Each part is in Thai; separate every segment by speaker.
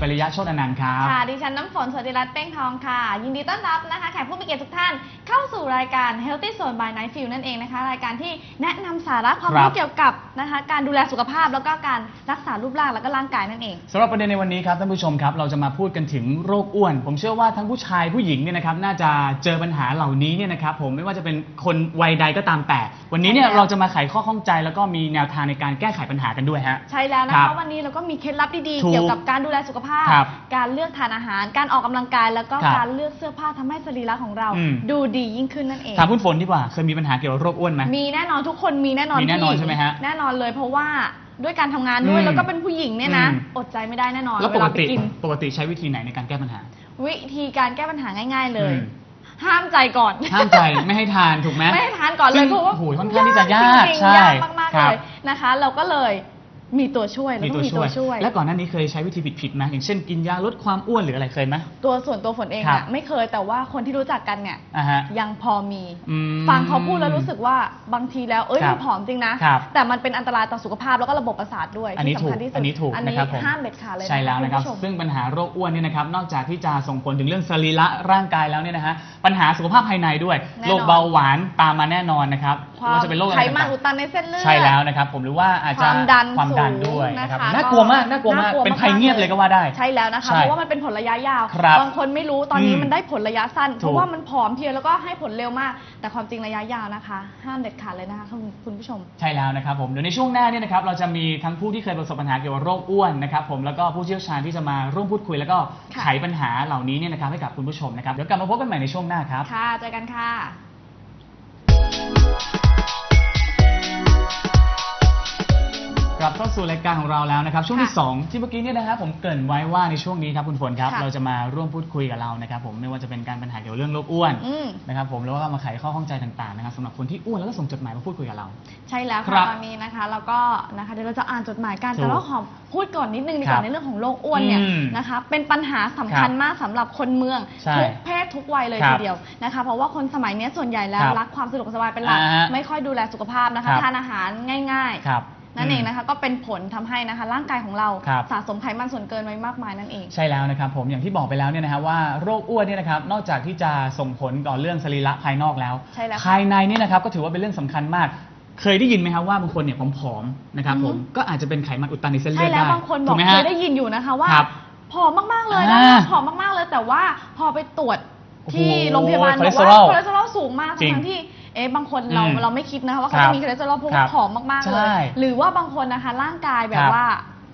Speaker 1: ไรวินปริยะโชตอนันต์ครับ
Speaker 2: ค่ะ ดิฉันน้ำฝนสวัสดิรัตน์เป้งทองค่ะ ยินดีต้อนรับนะคะแขกผู้มีเกียรติทุกท่านเข้าสู่รายการ Healthy Zone by Night View นั่นเองนะคะ รายการที่แนะนำสาระความ
Speaker 1: ครั
Speaker 2: รู้
Speaker 1: บ
Speaker 2: เกี่ยวกับนะคะการดูแลสุขภาพแล้วก็การรักษารูปร่างแล้วก็ร่างกายนั่นเอง
Speaker 1: สำหรับประเด็นในวันนี้ครับท่านผู้ชมครับเราจะมาพูดกันถึงโรคอ้วน ผมเชื่อว่าทั้งผู้ชายผู้หญิงเนี่ยนะครับน่าจะเจอปัญหาเหล่านี้เนี่ยนะครับผมไม่ว่าจะเป็นคนวัยใดก็ตามแต่ วันนี้เนี่ย
Speaker 2: ใช่แล้ว
Speaker 1: เราจะมาไขข้อข้องใจแล้วก็มีแนวทางในการแก้ไขปัญหากันด้วยฮะ
Speaker 2: ใช่แล้วนะ
Speaker 1: ครั
Speaker 2: คะ
Speaker 1: บ
Speaker 2: วันนี้เราก็มีเคล็ดลับดี
Speaker 1: ถูก
Speaker 2: ๆเกี่ยวกับการดูแลสุขภาพ
Speaker 1: ครับ
Speaker 2: การเลือกทานอาหาร การออกกำลังกายแล้วก็
Speaker 1: ครับ
Speaker 2: การเลือกเสื้อผ้าทำให้สรีระของเรา
Speaker 1: อืม
Speaker 2: ดูดียิ่งขึ้นนั่นเอง
Speaker 1: ถามคุณฝนดีกว่า เคยมีปัญหาเกี่ยวกับโรคอ้วนไหม
Speaker 2: มีแน่นอนทุกคนมีแน่นอน
Speaker 1: มีแน่นอน
Speaker 2: ผู้ญิง
Speaker 1: ใช่ไหมฮะ
Speaker 2: แน่นอนเลยเพราะว่าด้วยการทำงานด้วย
Speaker 1: อืม
Speaker 2: แล้วก็เป็นผู้หญิงเนี่ยนะ
Speaker 1: อืม
Speaker 2: อดใจไม่ได้แน่นอน
Speaker 1: แล้ว
Speaker 2: เว
Speaker 1: ปก
Speaker 2: ลาไป
Speaker 1: ติ
Speaker 2: กิน
Speaker 1: ปกติใช้วิธีไหนในการแก้ปัญหา
Speaker 2: วิธีการแก้ปัญหาง่าย ๆเลย
Speaker 1: อืม
Speaker 2: ห้ามใจก่อน
Speaker 1: ห้ามใจไม่ให้ทานถูกไหม
Speaker 2: ไม่ให้ทานก่อนเล
Speaker 1: ซึ่
Speaker 2: ย
Speaker 1: ง
Speaker 2: เพราะว่า
Speaker 1: โอ้โหค่อนข้างที่จะยาก
Speaker 2: จริง
Speaker 1: ใช่
Speaker 2: ๆยากมาก
Speaker 1: ค
Speaker 2: ๆ
Speaker 1: รั
Speaker 2: เล
Speaker 1: บ
Speaker 2: ยนะคะ เราก็เลย มีตัวช่วยเรา
Speaker 1: มี
Speaker 2: ต้อ
Speaker 1: ตัว
Speaker 2: งมี
Speaker 1: ช่
Speaker 2: ตัววยช่วย
Speaker 1: และก่อนหน้านี้เคยใช้วิธีผิดๆไหมอย่างเช่นกินยาลดความอ้วนหรืออะไรเคยไหม
Speaker 2: ตัวส่วนตัวฝนเอง
Speaker 1: ครั
Speaker 2: อะ
Speaker 1: บ
Speaker 2: ไม่เคยแต่ว่าคนที่รู้จักกันเนี่ย
Speaker 1: อ่าฮะ
Speaker 2: ยังพอมี
Speaker 1: อืม
Speaker 2: ฟังเขาพูดแล้วรู้สึกว่าบางทีแล้วเอ้ย
Speaker 1: ครับ
Speaker 2: ผอมจริงนะ
Speaker 1: ครับ
Speaker 2: แต่มันเป็นอันตรายต่อสุขภาพแล้วก็ระบบประสาทด้วย
Speaker 1: อันนี้
Speaker 2: ที่
Speaker 1: ถูก
Speaker 2: สำคัญที่สุด
Speaker 1: อันนี้ถูก
Speaker 2: อัน
Speaker 1: นะ
Speaker 2: นี้
Speaker 1: ครับผม
Speaker 2: ห้ามเด็ดขาดเลย
Speaker 1: ใช่แล้วนะครับ
Speaker 2: ณผู้ชม
Speaker 1: ซึ่งปัญหาโรคอ้วนเนี่ยนะครับนอกจากที่จะส่งผลถึงเรื่องสรีระร่างกายแล้วเนี่ยนะฮะปัญหาสุขภาพภายในด้วย
Speaker 2: แน่นอน
Speaker 1: โรคเบาหวานตามมาแน่นอนนะครับ
Speaker 2: ควา
Speaker 1: ไม่ว่ามจะเป็นโรคอะไร
Speaker 2: ไขมัน
Speaker 1: ต่าง
Speaker 2: อุดตันในเส้นเลือ
Speaker 1: ๆ
Speaker 2: ด
Speaker 1: ใช่แล้วนะครับผมหรือว่าอาจจะ
Speaker 2: ความดัน
Speaker 1: ความดัน
Speaker 2: สูง
Speaker 1: ด้วย
Speaker 2: นะ
Speaker 1: นะครับ
Speaker 2: คะ
Speaker 1: น่ากลัวมากน่ากลัวมาก เป็นภัยเงียบเลยก็ว่าได้
Speaker 2: ใช่แล้วนะคะ
Speaker 1: ใช่
Speaker 2: เพราะว่ามันเป็นผลระยะยาว
Speaker 1: ครับ
Speaker 2: บางคนไม่รู้ตอนนี้
Speaker 1: อืม
Speaker 2: มันได้ผลระยะสั้น เพ
Speaker 1: ถูก
Speaker 2: ราะว่ามันผอมเพรียวแล้วก็ให้ผลเร็วมาก แต่ความจริงระยะยาวนะคะ ห้ามเด็ดขาดเลยนะคะคุณคุณผู้ชม
Speaker 1: ใช่แล้วนะครับผมเดี๋ยวในช่วงหน้าเนี่ยนะครับเราจะมีทั้งผู้ที่เคยประสบปัญหาเกี่ยวกับโรคอ้วนนะครับผมแล้วก็ผู้เชี่ยวชาญที่จะมาร่วมพูดคุย แล้วก็
Speaker 2: ค่ะ
Speaker 1: ไขปัญหาเหล่านี้เนี่ยนะครับให้กับคุณผู้ชมนะครับเดี๋ยวกลับมาพบกันใหม่ในช่วงหน้าครับ
Speaker 2: ค่ะเจอกันค่ะ
Speaker 1: กลับเข้าสู่รายการของเราแล้วนะครับ ช่วงที่
Speaker 2: ค่ะ
Speaker 1: 2 ที่เมื่อกี้เนี่ยนะครับผมเกริ่นไว้ว่าในช่วงนี้ครับคุณฝนครับ
Speaker 2: ค่ะ
Speaker 1: เราจะมาร่วมพูดคุยกับเรานะครับผมไม่ว่าจะเป็นการปัญหาเกี่ยวกับเรื่องโรคอ้วน
Speaker 2: อืม
Speaker 1: นะครับผมแล้วก็มาไขข้อข้องใจต่างๆนะครับสำหรับคนที่อ้วนแล้วก็ส่งจดหมายมาพูดคุยกับเรา
Speaker 2: ใช่แล้ว
Speaker 1: ครั
Speaker 2: ค่ะ
Speaker 1: บ
Speaker 2: ตอนนี้นะคะเราก็นะคะเดี๋ยวเราจะอ่านจดหมายกัน
Speaker 1: ถูก
Speaker 2: แต่เราขอพูดก่อนนิดนึงดีก
Speaker 1: ครั
Speaker 2: ว่า
Speaker 1: บ
Speaker 2: ในเรื่องของโรคอ้วนเนี่ย
Speaker 1: อืม
Speaker 2: นะคะเป็นปัญหาสำคัญ
Speaker 1: ครับ
Speaker 2: มากสำหรับคนเมือง
Speaker 1: ใช่
Speaker 2: ทุกเพศทุกวัยเลย
Speaker 1: ครั
Speaker 2: ที
Speaker 1: บ
Speaker 2: เดียวนะคะเพราะว่าคนสมัยเนี้ยส่วนใหญ่แล้ว
Speaker 1: ครับ
Speaker 2: รักความสะดวกสบายเป็นหลัก
Speaker 1: อ่าฮะ
Speaker 2: ไม่ค่อยดูแลสุขภาพนะ
Speaker 1: ครั
Speaker 2: คะ
Speaker 1: บ
Speaker 2: ทานอาหารง่าย
Speaker 1: ครับ
Speaker 2: ๆ นั่นเองนะคะก็เป็นผลทำให้นะคะร่างกายของเรา
Speaker 1: ครับ
Speaker 2: สะสมไขมันส่วนเกินไว้มากมายนั่นเอง
Speaker 1: ใช่แล้วนะครับผมอย่างที่บอกไปแล้วเนี่ยนะครับว่าโรคอ้วนเนี่ยนะครับนอกจากที่จะส่งผลต่อเรื่องสรีระภายนอกแล้ว
Speaker 2: ใช่แล้วค่ะ
Speaker 1: ภายในเนี่ยนะครับก็ถือว่าเป็นเรื่องสำคัญมากเคยได้ยินไหมครับว่าบางคนเนี่ยผอมๆนะครับผม
Speaker 2: อือฮึ
Speaker 1: ก็อาจจะเป็นไขมันอุดตันในเส้นเลื
Speaker 2: ใช่
Speaker 1: อด
Speaker 2: แล้ว
Speaker 1: ได้
Speaker 2: บางคนบ
Speaker 1: ถู
Speaker 2: อก
Speaker 1: ไหม
Speaker 2: เค
Speaker 1: ฮะ
Speaker 2: ยได้ยินอยู่นะคะว่า
Speaker 1: ครับ
Speaker 2: ผอมมากๆเลยนะ
Speaker 1: อ่า
Speaker 2: ผอมมากๆเลยแต่ว่าพอไปตรวจที่
Speaker 1: โอ้โห
Speaker 2: โรงพยาบาล
Speaker 1: คอ
Speaker 2: บ
Speaker 1: เล
Speaker 2: อก
Speaker 1: สเตอ
Speaker 2: ว่าร
Speaker 1: อล
Speaker 2: คอเลสเตอรอลสูงมาก
Speaker 1: จริง
Speaker 2: ทั้งที่ เอ๊ะบางคนเรา
Speaker 1: อืม
Speaker 2: เราไม่คิดนะคะว่าเขา
Speaker 1: ครั
Speaker 2: จะ
Speaker 1: บ
Speaker 2: มีคอเลสเตอรอลเพราะ
Speaker 1: ครั
Speaker 2: ว่า
Speaker 1: บ
Speaker 2: ผอมมากๆเลย
Speaker 1: ใช่
Speaker 2: หรือว่าบางคนนะคะร่างกายแบ
Speaker 1: ครับบ
Speaker 2: ว่า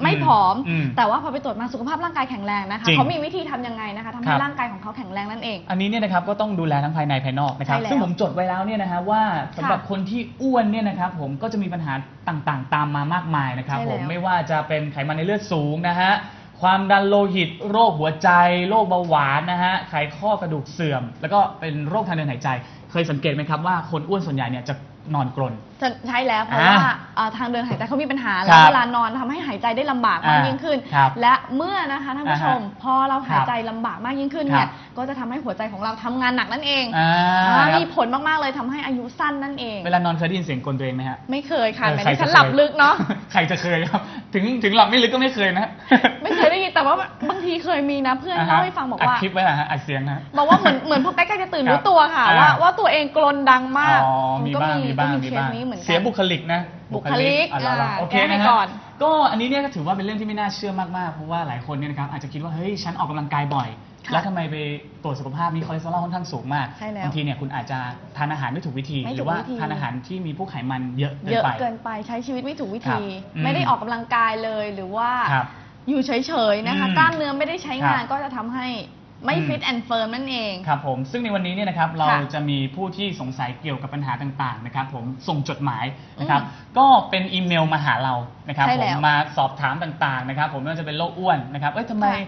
Speaker 2: ไม่ผอม
Speaker 1: อืม
Speaker 2: แต่ว่าพอไปตรวจมาสุขภาพร่างกายแข็งแรงนะคะ
Speaker 1: จริง
Speaker 2: เขามีวิธีทำยังไงนะคะทำ
Speaker 1: ค
Speaker 2: ให้
Speaker 1: รับ
Speaker 2: ร่างกายของเขาแข็งแรงนั่นเอง
Speaker 1: อันนี้เนี่ยนะครับก็ต้องดูแลทั้งภายในภายนอกนะครับ
Speaker 2: ใช่แล้ว
Speaker 1: ซึ่งผมจดไว้แล้วเนี่ยนะฮะว่าสำหรับ
Speaker 2: ค่ะ
Speaker 1: คนที่อ้วนเนี่ยนะครับผมก็จะมีปัญหาต่างๆ ตามมามากมายนะครับ
Speaker 2: ใช่
Speaker 1: ผ
Speaker 2: แล้ว
Speaker 1: มไม่ว่าจะเป็นไขมันในเลือดสูงนะฮะ ความดันโลหิต โรคหัวใจ โรคเบาหวานนะฮะไขข้อกระดูกเสื่อม แล้วก็เป็นโรคทางเดินหายใจ เคยสังเกตไหมครับว่าคนอ้วนส่วนใหญ่เนี่ยจะ นอนกรน
Speaker 2: จะใช่แล้วเพราะ
Speaker 1: อ่า
Speaker 2: ว่าเอ่อทางเดินหายใจเขามีปัญหา
Speaker 1: ค
Speaker 2: แล้
Speaker 1: รั
Speaker 2: ว
Speaker 1: บ
Speaker 2: เวลานอนทำให้หายใจได้ลำบากมาก
Speaker 1: อ่า
Speaker 2: ยิ่งขึ้น
Speaker 1: ครับ
Speaker 2: และเมื่อนะคะท่านผู้ชม
Speaker 1: อ่าฮะ
Speaker 2: พอเราหายใจลำบากมากยิ่งขึ้น
Speaker 1: ครั
Speaker 2: เนี่
Speaker 1: บ
Speaker 2: ยก็จะทำให้หัวใจของเราทำงานหนักนั่นเอง
Speaker 1: อ่า
Speaker 2: อ่า
Speaker 1: ครับ
Speaker 2: มีผลมากๆเลยทำให้อายุสั้นนั่นเอง
Speaker 1: เวลานอนเคยได้ยินเสียงกรนตัวเองไหมฮะ
Speaker 2: ไม่เคยค่ะ
Speaker 1: เออ
Speaker 2: แม้
Speaker 1: ใคร
Speaker 2: ที่ฉัน
Speaker 1: จะ
Speaker 2: หลับ
Speaker 1: เคย
Speaker 2: ลึกเนาะ
Speaker 1: ใครจะเคยครับ ถึงถึงหลับไม่ลึกก็ไม่เคยนะ
Speaker 2: ไม่เคยได้ยินแต่ว่าบางทีเคยมีนะเพื่อนเล่าให้ฟังบอกว่า
Speaker 1: ดคลิปไว้นะฮะอัดเสียงนะฮะ
Speaker 2: บอกว่าเหมือนเหมือนพอใกล้ๆจะตื่น
Speaker 1: ครับ
Speaker 2: รู้ตัวค่ะ
Speaker 1: อ่า
Speaker 2: ว่าว่าตัวเองกรนดังมาก
Speaker 1: อ๋อมี
Speaker 2: ก็
Speaker 1: บ้างมีบ้าง
Speaker 2: ก็
Speaker 1: มี
Speaker 2: เคส
Speaker 1: บ้าง
Speaker 2: นี้เหมือนกัน
Speaker 1: เสียบุคลิกนะ
Speaker 2: บุคลิก
Speaker 1: อะเรา
Speaker 2: อ่า
Speaker 1: โอเค
Speaker 2: แก้ให้
Speaker 1: นะฮะ
Speaker 2: ก่อน
Speaker 1: ก็อันนี้เนี่ยก็ถือว่าเป็นเรื่องที่ไม่น่าเชื่อมากๆเพราะว่าหลายคนเนี่ยนะครับอาจจะคิดว่าเฮ้ยฉันออกกำลังกายบ่อย
Speaker 2: ค่ะ
Speaker 1: แล้วทำไมไปตรวจสุขภาพมีคอเลสเตอรอลค่อนข้างสูงมาก
Speaker 2: ใช่แล้ว
Speaker 1: บางทีเนี่ยคุณอาจจะทานอาหารไม่ถูกวิธี
Speaker 2: ไม่
Speaker 1: ห
Speaker 2: ถู
Speaker 1: รื
Speaker 2: ก
Speaker 1: อว่า
Speaker 2: วิธี
Speaker 1: ทานอาหารที่มีพวกไขมันเยอะเกิ
Speaker 2: เย
Speaker 1: น
Speaker 2: อะ
Speaker 1: ไป
Speaker 2: เกินไปใช้ชีวิตไม่ถูกวิ
Speaker 1: ครั
Speaker 2: ธี
Speaker 1: บอืม
Speaker 2: ไม่ได้ออกกำลังกายเลยหรือว่า
Speaker 1: ครับ
Speaker 2: อยู่เฉยๆนะคะ
Speaker 1: อืม
Speaker 2: กล้ามเนื้อไม่ได้ใช้งาน
Speaker 1: ครับ
Speaker 2: ก็จะทำให้ ไม่
Speaker 1: อืม
Speaker 2: ฟิตแอนด์เฟิร์มนั่นเอง
Speaker 1: ครับผมซึ่งในวันนี้เนี่ยนะครับเรา
Speaker 2: ค่ะ
Speaker 1: จะมีผู้ที่สงสัยเกี่ยวกับปัญหาต่างๆนะครับผมส่งจดหมายนะครับ
Speaker 2: อืม
Speaker 1: ก็เป็นอีเมลมาหาเรานะครับ
Speaker 2: ใช่
Speaker 1: ผ
Speaker 2: แล้
Speaker 1: ม
Speaker 2: ว
Speaker 1: มาสอบถามต่างๆนะครับผมไม่ว่าจะเป็นโรคอ้วนนะครับเอ้ยทำไม
Speaker 2: ค่ะ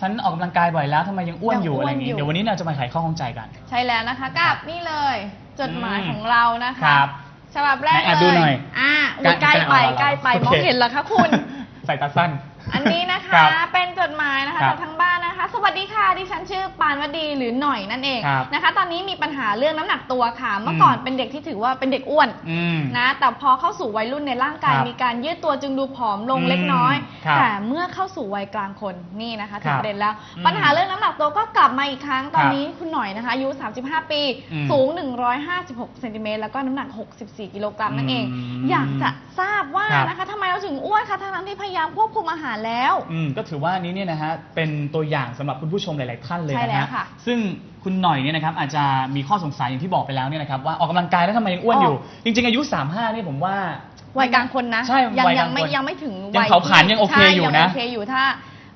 Speaker 1: ฉันออกกำลังกายบ่อยแล้วทำไมยังอ้วน
Speaker 2: ยัง
Speaker 1: อยู่
Speaker 2: อ้วน
Speaker 1: อะไรอย่างนี้
Speaker 2: อยู่
Speaker 1: เดี๋ยววันนี้เราจะมาไขข้อข้องใจกัน
Speaker 2: ใช่แล้วนะคะกับนี่เลย จดหมาย
Speaker 1: อืม
Speaker 2: ของเรานะ
Speaker 1: ค
Speaker 2: คะ
Speaker 1: รับ
Speaker 2: ฉบับแรก
Speaker 1: ไหนแอบ
Speaker 2: เล
Speaker 1: ดู
Speaker 2: ย
Speaker 1: หน่อย
Speaker 2: อ่าอุ๊ยใกล้ไปใกล้ไป
Speaker 1: โค
Speaker 2: มองเห็นเหรอคะคุณ
Speaker 1: ใส่ตาสั้น
Speaker 2: อันนี้นะคะ
Speaker 1: ครับ
Speaker 2: เป็นจดหมายนะคะ
Speaker 1: ครับ
Speaker 2: จากทางบ้านนะคะสวัส ดีค่ะเดิฉันชื่อปานวดีหรือหน่อยนั่นเอง
Speaker 1: ครับ
Speaker 2: นะคะ ตอนนี้มีปัญหาเรื่องน้ำหนักตัวค่ะ เมื่อก่อนเป็นเด็กที่ถือว่าเป็นเด็กอ้วน
Speaker 1: อืม
Speaker 2: นะ แต่พอเข้าสู่วัยรุ่นในร่างกาย
Speaker 1: ครับ
Speaker 2: มีการยืดตัวจึงดูผอมลง
Speaker 1: อืม
Speaker 2: เล็กน้อย
Speaker 1: ครับ
Speaker 2: แต่เมื่อเข้าสู่วัยกลางคนนี่นะคะถึง
Speaker 1: ครับ
Speaker 2: ประเด็นแล้ว
Speaker 1: อืม
Speaker 2: ปัญหาเรื่องน้ำหนักตัวก็กลับมาอีกครั้ง ตอน
Speaker 1: ครับ
Speaker 2: นี้คุณหน่อยนะคะอายุ 35 ปี
Speaker 1: อืม
Speaker 2: สูง 156เซนติเมตรแล้วก็น้ำหนัก 64 กิโลกรัมนั่นเอง
Speaker 1: อืม
Speaker 2: อยากจะทราบว่า
Speaker 1: ครับ
Speaker 2: นะคะทำไมเราถึงอ้วนคะทั้งๆที่พยายามควบคุมอาหารแล้ว
Speaker 1: อืมก็ถือว่าอันนี้เนี่ยนะฮะเป็นตัวอย่างสำหรับคุณผู้ชมหลาย ๆ ท่านเลย
Speaker 2: ใช่
Speaker 1: นะ
Speaker 2: แล้ว
Speaker 1: ฮะ
Speaker 2: ค่ะ
Speaker 1: ซึ่งคุณหน่อยเนี่ยนะครับอาจจะมีข้อสงสัยอย่างที่บอกไปแล้วเนี่ยนะครับว่าออกกำลังกายแล้วทำไมยังอ้วนอยู่ จริง ๆ อายุ 35เนี่ยผมว่า
Speaker 2: วัยกลางคนนะ
Speaker 1: ใช่
Speaker 2: ยัง
Speaker 1: วัยก
Speaker 2: ยั
Speaker 1: ลางง
Speaker 2: ไม่
Speaker 1: คน
Speaker 2: ยังไม่ถึง
Speaker 1: ยัง
Speaker 2: วัย
Speaker 1: เผาผลาญ
Speaker 2: ที่
Speaker 1: ยังโอเค
Speaker 2: ใช่
Speaker 1: อยู่นะ
Speaker 2: งโอเคอยู่ถ้า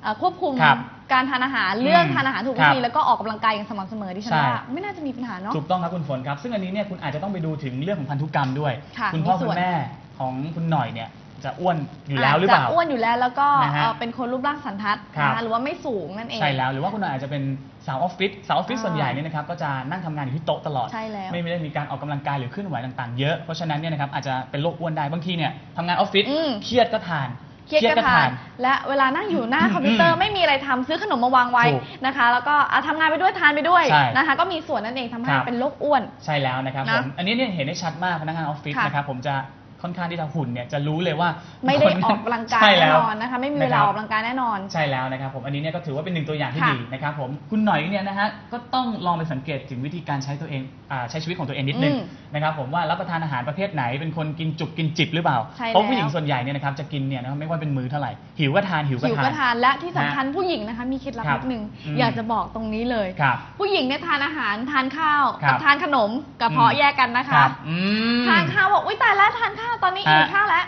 Speaker 2: เอ่อควบคุม
Speaker 1: ครับ
Speaker 2: การทานอาหารเรื่อง
Speaker 1: อืม
Speaker 2: ทานอาหารถูก
Speaker 1: ครั
Speaker 2: วิ
Speaker 1: บ
Speaker 2: ธีแล้วก็ออกกำลังกายอย่างสม่ำเสมอที่ฉัน
Speaker 1: ใช่
Speaker 2: ว่าไม่น่าจะมีปัญหาเนาะ
Speaker 1: ถูกต้องครับคุณฝนครับ ซึ่งอันนี้เนี่ยคุณอาจจะต้องไปดูถึงเรื่องของพันธุกรรมด้วย
Speaker 2: ค่ะ
Speaker 1: คุณพ่อ
Speaker 2: มีส่
Speaker 1: คุ
Speaker 2: วน
Speaker 1: ณแม่ของคุณหน่อยเนี่ย จะอ้วนอยู่แล้วหรือเปล่า
Speaker 2: จจะอ้วนอยู่แล้วแล้วก็
Speaker 1: นะฮะ
Speaker 2: เอ่อเป็นคนรูปร่างสันทัด
Speaker 1: ครับ
Speaker 2: นะคะหรือว่าไม่สูงนั่นเอง
Speaker 1: ใช่แล้วหรือว่าคุณหน่อยอาจจะเป็นสาวออฟฟิศสาวออฟฟิศ
Speaker 2: อ่า
Speaker 1: ส่วนใหญ่เนี่ยนะครับก็จะนั่งทำงานอยู่ที่โต๊ะตลอด
Speaker 2: ใช่แล้ว
Speaker 1: ไม่ได้มีการออกกำลังกายหรือเคลื่อนไหวต่างๆเยอะเพราะฉะนั้นเนี่ยนะครับอาจจะเป็นโรคอ้วนได้บางทีเนี่ยทำงานออฟฟิศ
Speaker 2: อืม
Speaker 1: เครียดก็ทาน
Speaker 2: เครียดก็ทาน และเวลานั่งอยู่หน้าคอมพิวเตอร์ไม่มีอะไรทำซื้อขนมมาวางไว้
Speaker 1: ถูก
Speaker 2: นะคะ แล้วก็อะทำงานไปด้วยทานไปด้วย
Speaker 1: ใช่
Speaker 2: นะคะ ก็มีส่วนนั่นเองทำให้
Speaker 1: ครับ
Speaker 2: เป็นโรคอ้วน
Speaker 1: ใช่แล้วนะครับ
Speaker 2: นะ
Speaker 1: ผมอันนี้เนี่ยเห็นได้ชัดมากพนักงานออฟฟิศ
Speaker 2: ค่ะ
Speaker 1: นะครับผมจะ ค่อนข้างที่จะหุ่นเนี่ยจะรู้เลยว่า
Speaker 2: ไม่ได้
Speaker 1: คน
Speaker 2: ออกกำลังกาย
Speaker 1: ใช่
Speaker 2: แน่
Speaker 1: แล้ว
Speaker 2: นอนนะคะไม่มีเวลา
Speaker 1: นะค
Speaker 2: อ
Speaker 1: รั
Speaker 2: อบกกำลังกายแน่นอน
Speaker 1: ใช่แล้วนะครับผมอันนี้เนี่ยก็ถือว่าเป็นหนึ่งตัวอย่างที่
Speaker 2: ค่ะ
Speaker 1: ดีนะครับผมคุณหน่อยเนี่ยนะฮะก็ต้องลองไปสังเกตถึงวิธีการใช้ตัวเองอ่าใช้ชีวิตของตัวเองนิดนึง
Speaker 2: อืม
Speaker 1: นะครับผมว่ารับประทานอาหารประเภทไหนเป็นคนกินจุกกินจิบหรือเปล่า
Speaker 2: ใช่
Speaker 1: เพราะ
Speaker 2: แล้ว
Speaker 1: ผู้หญิงส่วนใหญ่เนี่ยนะครับจะกินเนี่ยนะครับไม่ว่าเป็นมื้อเท่าไหร่หิวก็ทานหิวก็
Speaker 2: หิว
Speaker 1: ทา
Speaker 2: ก็
Speaker 1: น
Speaker 2: ทานและที่สำคัญผู้หญิงนะคะมีเคล็ดลับ
Speaker 1: ครับ
Speaker 2: นิดนึง
Speaker 1: อืม
Speaker 2: อยากจะบอกตรงนี้เลย
Speaker 1: ครับ
Speaker 2: ผู้หญิงเนี่ยทานอาหารทานข้าว
Speaker 1: ครั
Speaker 2: กับทานขนมกระเพาะ
Speaker 1: อืม
Speaker 2: แยกกันนะ
Speaker 1: ค
Speaker 2: คะ
Speaker 1: รับอืม
Speaker 2: ทานข้าวบอกอุ้ยตายแล้วทานข้าวตอนนี้
Speaker 1: ฮะ
Speaker 2: หิวข้าวแล้ว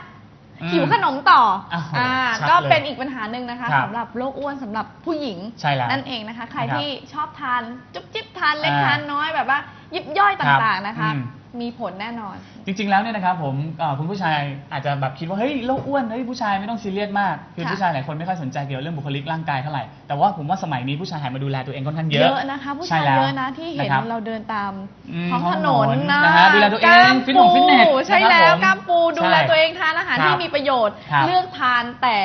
Speaker 1: อืม
Speaker 2: หิวขนมต่อ
Speaker 1: อ้าว
Speaker 2: อ่า
Speaker 1: ชัด
Speaker 2: ก็
Speaker 1: เลย
Speaker 2: เป็นอีกปัญหาหนึ่งนะคะ
Speaker 1: ครับ
Speaker 2: สำหรับโรคอ้วนสำหรับผู้หญิง
Speaker 1: ใช่แล้ว
Speaker 2: นั่นเองนะคะ ใคร
Speaker 1: นะครับ
Speaker 2: ที่ชอบทานจุ๊บจิ๊บทานเล็ก
Speaker 1: อ่า
Speaker 2: ทานน้อยแบบว่า ยิบย่อยต่างๆนะคะ
Speaker 1: อืม
Speaker 2: มีผลแน่นอน
Speaker 1: จริงๆ แล้วเนี่ยนะครับผมเอ่อคุณผู้ชายอาจจะแบบคิดว่าเฮ้ยโรคอ้วนเฮ้ยผู้ชายไม่ต้องซีเรียสมากคือ
Speaker 2: ค่ะ
Speaker 1: ผู้ชายหลายคนไม่ค่อยสนใจเกี่ยวกับเรื่องบุคลิกร่างกายเท่าไหร่แต่ว่าผมว่าสมัยนี้ผู้ชายหันมาดูแลตัวเองค่อนข้างเย
Speaker 2: เย
Speaker 1: อะ
Speaker 2: อะนะคะ ผู้ชาย
Speaker 1: ใช่แล้ว
Speaker 2: เยอะนะที่เห็น
Speaker 1: นะครับ
Speaker 2: เราเดินตาม
Speaker 1: อืม
Speaker 2: ท้อง
Speaker 1: ท้อง
Speaker 2: ถ
Speaker 1: ถ
Speaker 2: น
Speaker 1: น
Speaker 2: น
Speaker 1: น
Speaker 2: นะ
Speaker 1: นะฮะดูแลตัวเอง
Speaker 2: กล้าม
Speaker 1: ฟิตหนงฟิตเนส
Speaker 2: ปูใช่
Speaker 1: นะครับ
Speaker 2: แล้ว
Speaker 1: ผม
Speaker 2: กล้ามปูดูแล
Speaker 1: ใช่
Speaker 2: ตัวเองทานอาหาร
Speaker 1: ครับ
Speaker 2: ที่มีประโยชน์
Speaker 1: ครับ
Speaker 2: เลือกทานแต่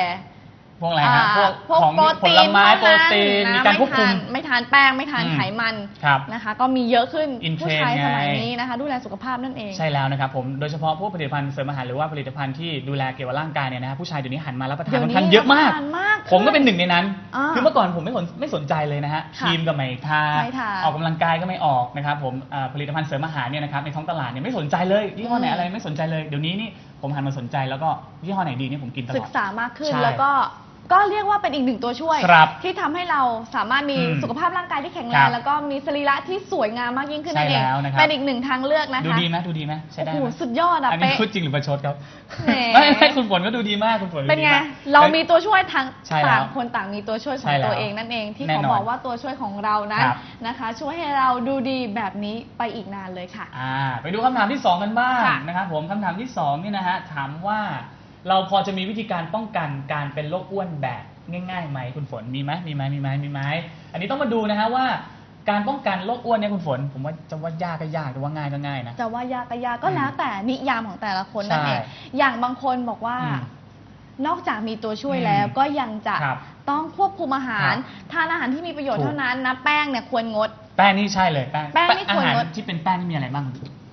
Speaker 1: พวกอะไรฮะ
Speaker 2: อ่า
Speaker 1: พวกของ
Speaker 2: โปร
Speaker 1: ผ
Speaker 2: ตี
Speaker 1: ล
Speaker 2: น
Speaker 1: ไม้โปร
Speaker 2: เท่านั้น
Speaker 1: ตีน
Speaker 2: นะ
Speaker 1: มีการควบคุม
Speaker 2: ไม่ทานไม่ทานแป้งไม่ทาน
Speaker 1: อืม
Speaker 2: ไขมัน
Speaker 1: ครับ
Speaker 2: นะคะ ก็มีเยอะขึ้น
Speaker 1: In
Speaker 2: ผู้ชาย
Speaker 1: trend
Speaker 2: สมัย
Speaker 1: ไง
Speaker 2: นี้นะคะ ดูแลสุขภาพนั่นเอง
Speaker 1: ใช่แล้วนะครับผมโดยเฉพาะพวกผลิตภัณฑ์เสริมอาหารหรือว่าผลิตภัณฑ์ที่ดูแลเกี่ยวกับร่างกายเนี่ยนะฮะผู้ชายเดี๋ยวนี้หันมารับประทาน
Speaker 2: เดี๋ยว
Speaker 1: ค่อน
Speaker 2: นี้
Speaker 1: ข้างเยอะมาก
Speaker 2: รับประทานมาก
Speaker 1: ผมก็
Speaker 2: ขึ้น
Speaker 1: เป็นหนึ่งในนั้น
Speaker 2: อ่า
Speaker 1: คือเมื่อก่อนผมไม่สนไม่สนใจเลยนะฮะค
Speaker 2: ค่ะ
Speaker 1: รีมก็ไม่ทา
Speaker 2: ไม่ทา
Speaker 1: ออกกำลังกายก็ไม่ออกนะครับผมอ่าผลิตภัณฑ์เสริมอาหารเนี่ยนะครับในท้องตลาดเนี่ยไม่สนใจเลยยี่ห้อไหน
Speaker 2: อืม
Speaker 1: อะไรไม่สนใจเลยเดี๋ยวนี้นี่ผมหันมาสนใจแล้วก็ยี่ห้อไหนดีเนี่ยผมกินตล
Speaker 2: ศึ
Speaker 1: อกด
Speaker 2: ษามากขึ้น
Speaker 1: ใช่
Speaker 2: แล้วก็ ก็เรียกว่าเป็นอีกหนึ่งตัวช่วย
Speaker 1: ครับ
Speaker 2: ที่ทำให้เราสามารถมี
Speaker 1: อืม
Speaker 2: สุขภาพร่างกายที่แข็งแร
Speaker 1: ครั
Speaker 2: ง
Speaker 1: บ
Speaker 2: แล้วก็มีสรีระที่สวยงามมากยิ่งขึ้นนั่นเอง
Speaker 1: ใช่แล้วนะครับ
Speaker 2: เป็นอีกหนึ่งทางเลือกนะคะ
Speaker 1: ดูดีไหมดูดีไหมใช้ได้
Speaker 2: โอ้
Speaker 1: ไห
Speaker 2: โห
Speaker 1: ม
Speaker 2: สุดยอดอะ
Speaker 1: อันนี้
Speaker 2: เป๊ะ
Speaker 1: พูดจริงหรือประชดครับ
Speaker 2: แหม
Speaker 1: ไม่ไม่คุณฝนก็ดูดีมากคุณฝนดู
Speaker 2: เป็น
Speaker 1: ดี
Speaker 2: ไง
Speaker 1: มาก
Speaker 2: เรามีตัวช่วยทาง
Speaker 1: ใช่แล้ว
Speaker 2: ต่างคนต่างมีตัวช่วยขอ
Speaker 1: ใช่
Speaker 2: ง
Speaker 1: แล้ว
Speaker 2: ตัวเองนั่นเอง ที่
Speaker 1: แน่
Speaker 2: เขา
Speaker 1: นอน
Speaker 2: บอกว่าตัวช่วยของเรานะครับ นะคะ ช่วยให้เราดูดีแบบนี้ไปอีกนานเลยค่ะ
Speaker 1: อ่าไปดูคำถามที่ 2 กันบ้าง
Speaker 2: ค่ะ
Speaker 1: นะครับผมคำถามที่2นี่นะฮะถามว่า เราพอจะมีวิธีการป้องกันการเป็นโรคอ้วนแบบง่ายๆไหมคุณฝนมีไหมมีไหมมีไหมมีไหมอันนี้ต้องมาดูนะฮะว่า การป้องกันโรคอ้วนเนี่ยคุณฝน ผมว่าจะว่ายากก็ยากแต่ว่าง่ายก็ง่ายนะ
Speaker 2: จะว่ายากก็ยากก็
Speaker 1: อืม
Speaker 2: แล้วแต่นิยามของแต่ละคนนั่น
Speaker 1: ใช่
Speaker 2: เองอย่างบางคนบอกว่า
Speaker 1: อืม
Speaker 2: นอกจากมีตัวช่วย
Speaker 1: อืม
Speaker 2: แล้วก็ยังจะ
Speaker 1: ครับ
Speaker 2: ต้องควบคุมอาหาร
Speaker 1: ครับ
Speaker 2: ทานอาหารที่มีประโยชน์
Speaker 1: ถูก
Speaker 2: เท่านั้นนะแป้งเนี่ยควรงด
Speaker 1: แป้งนี่ใช่เลยแป้ง
Speaker 2: แป้งนี่
Speaker 1: อา
Speaker 2: ควร
Speaker 1: หาร
Speaker 2: งด
Speaker 1: ที่เป็นแป้งนี่มีอะไรบ้าง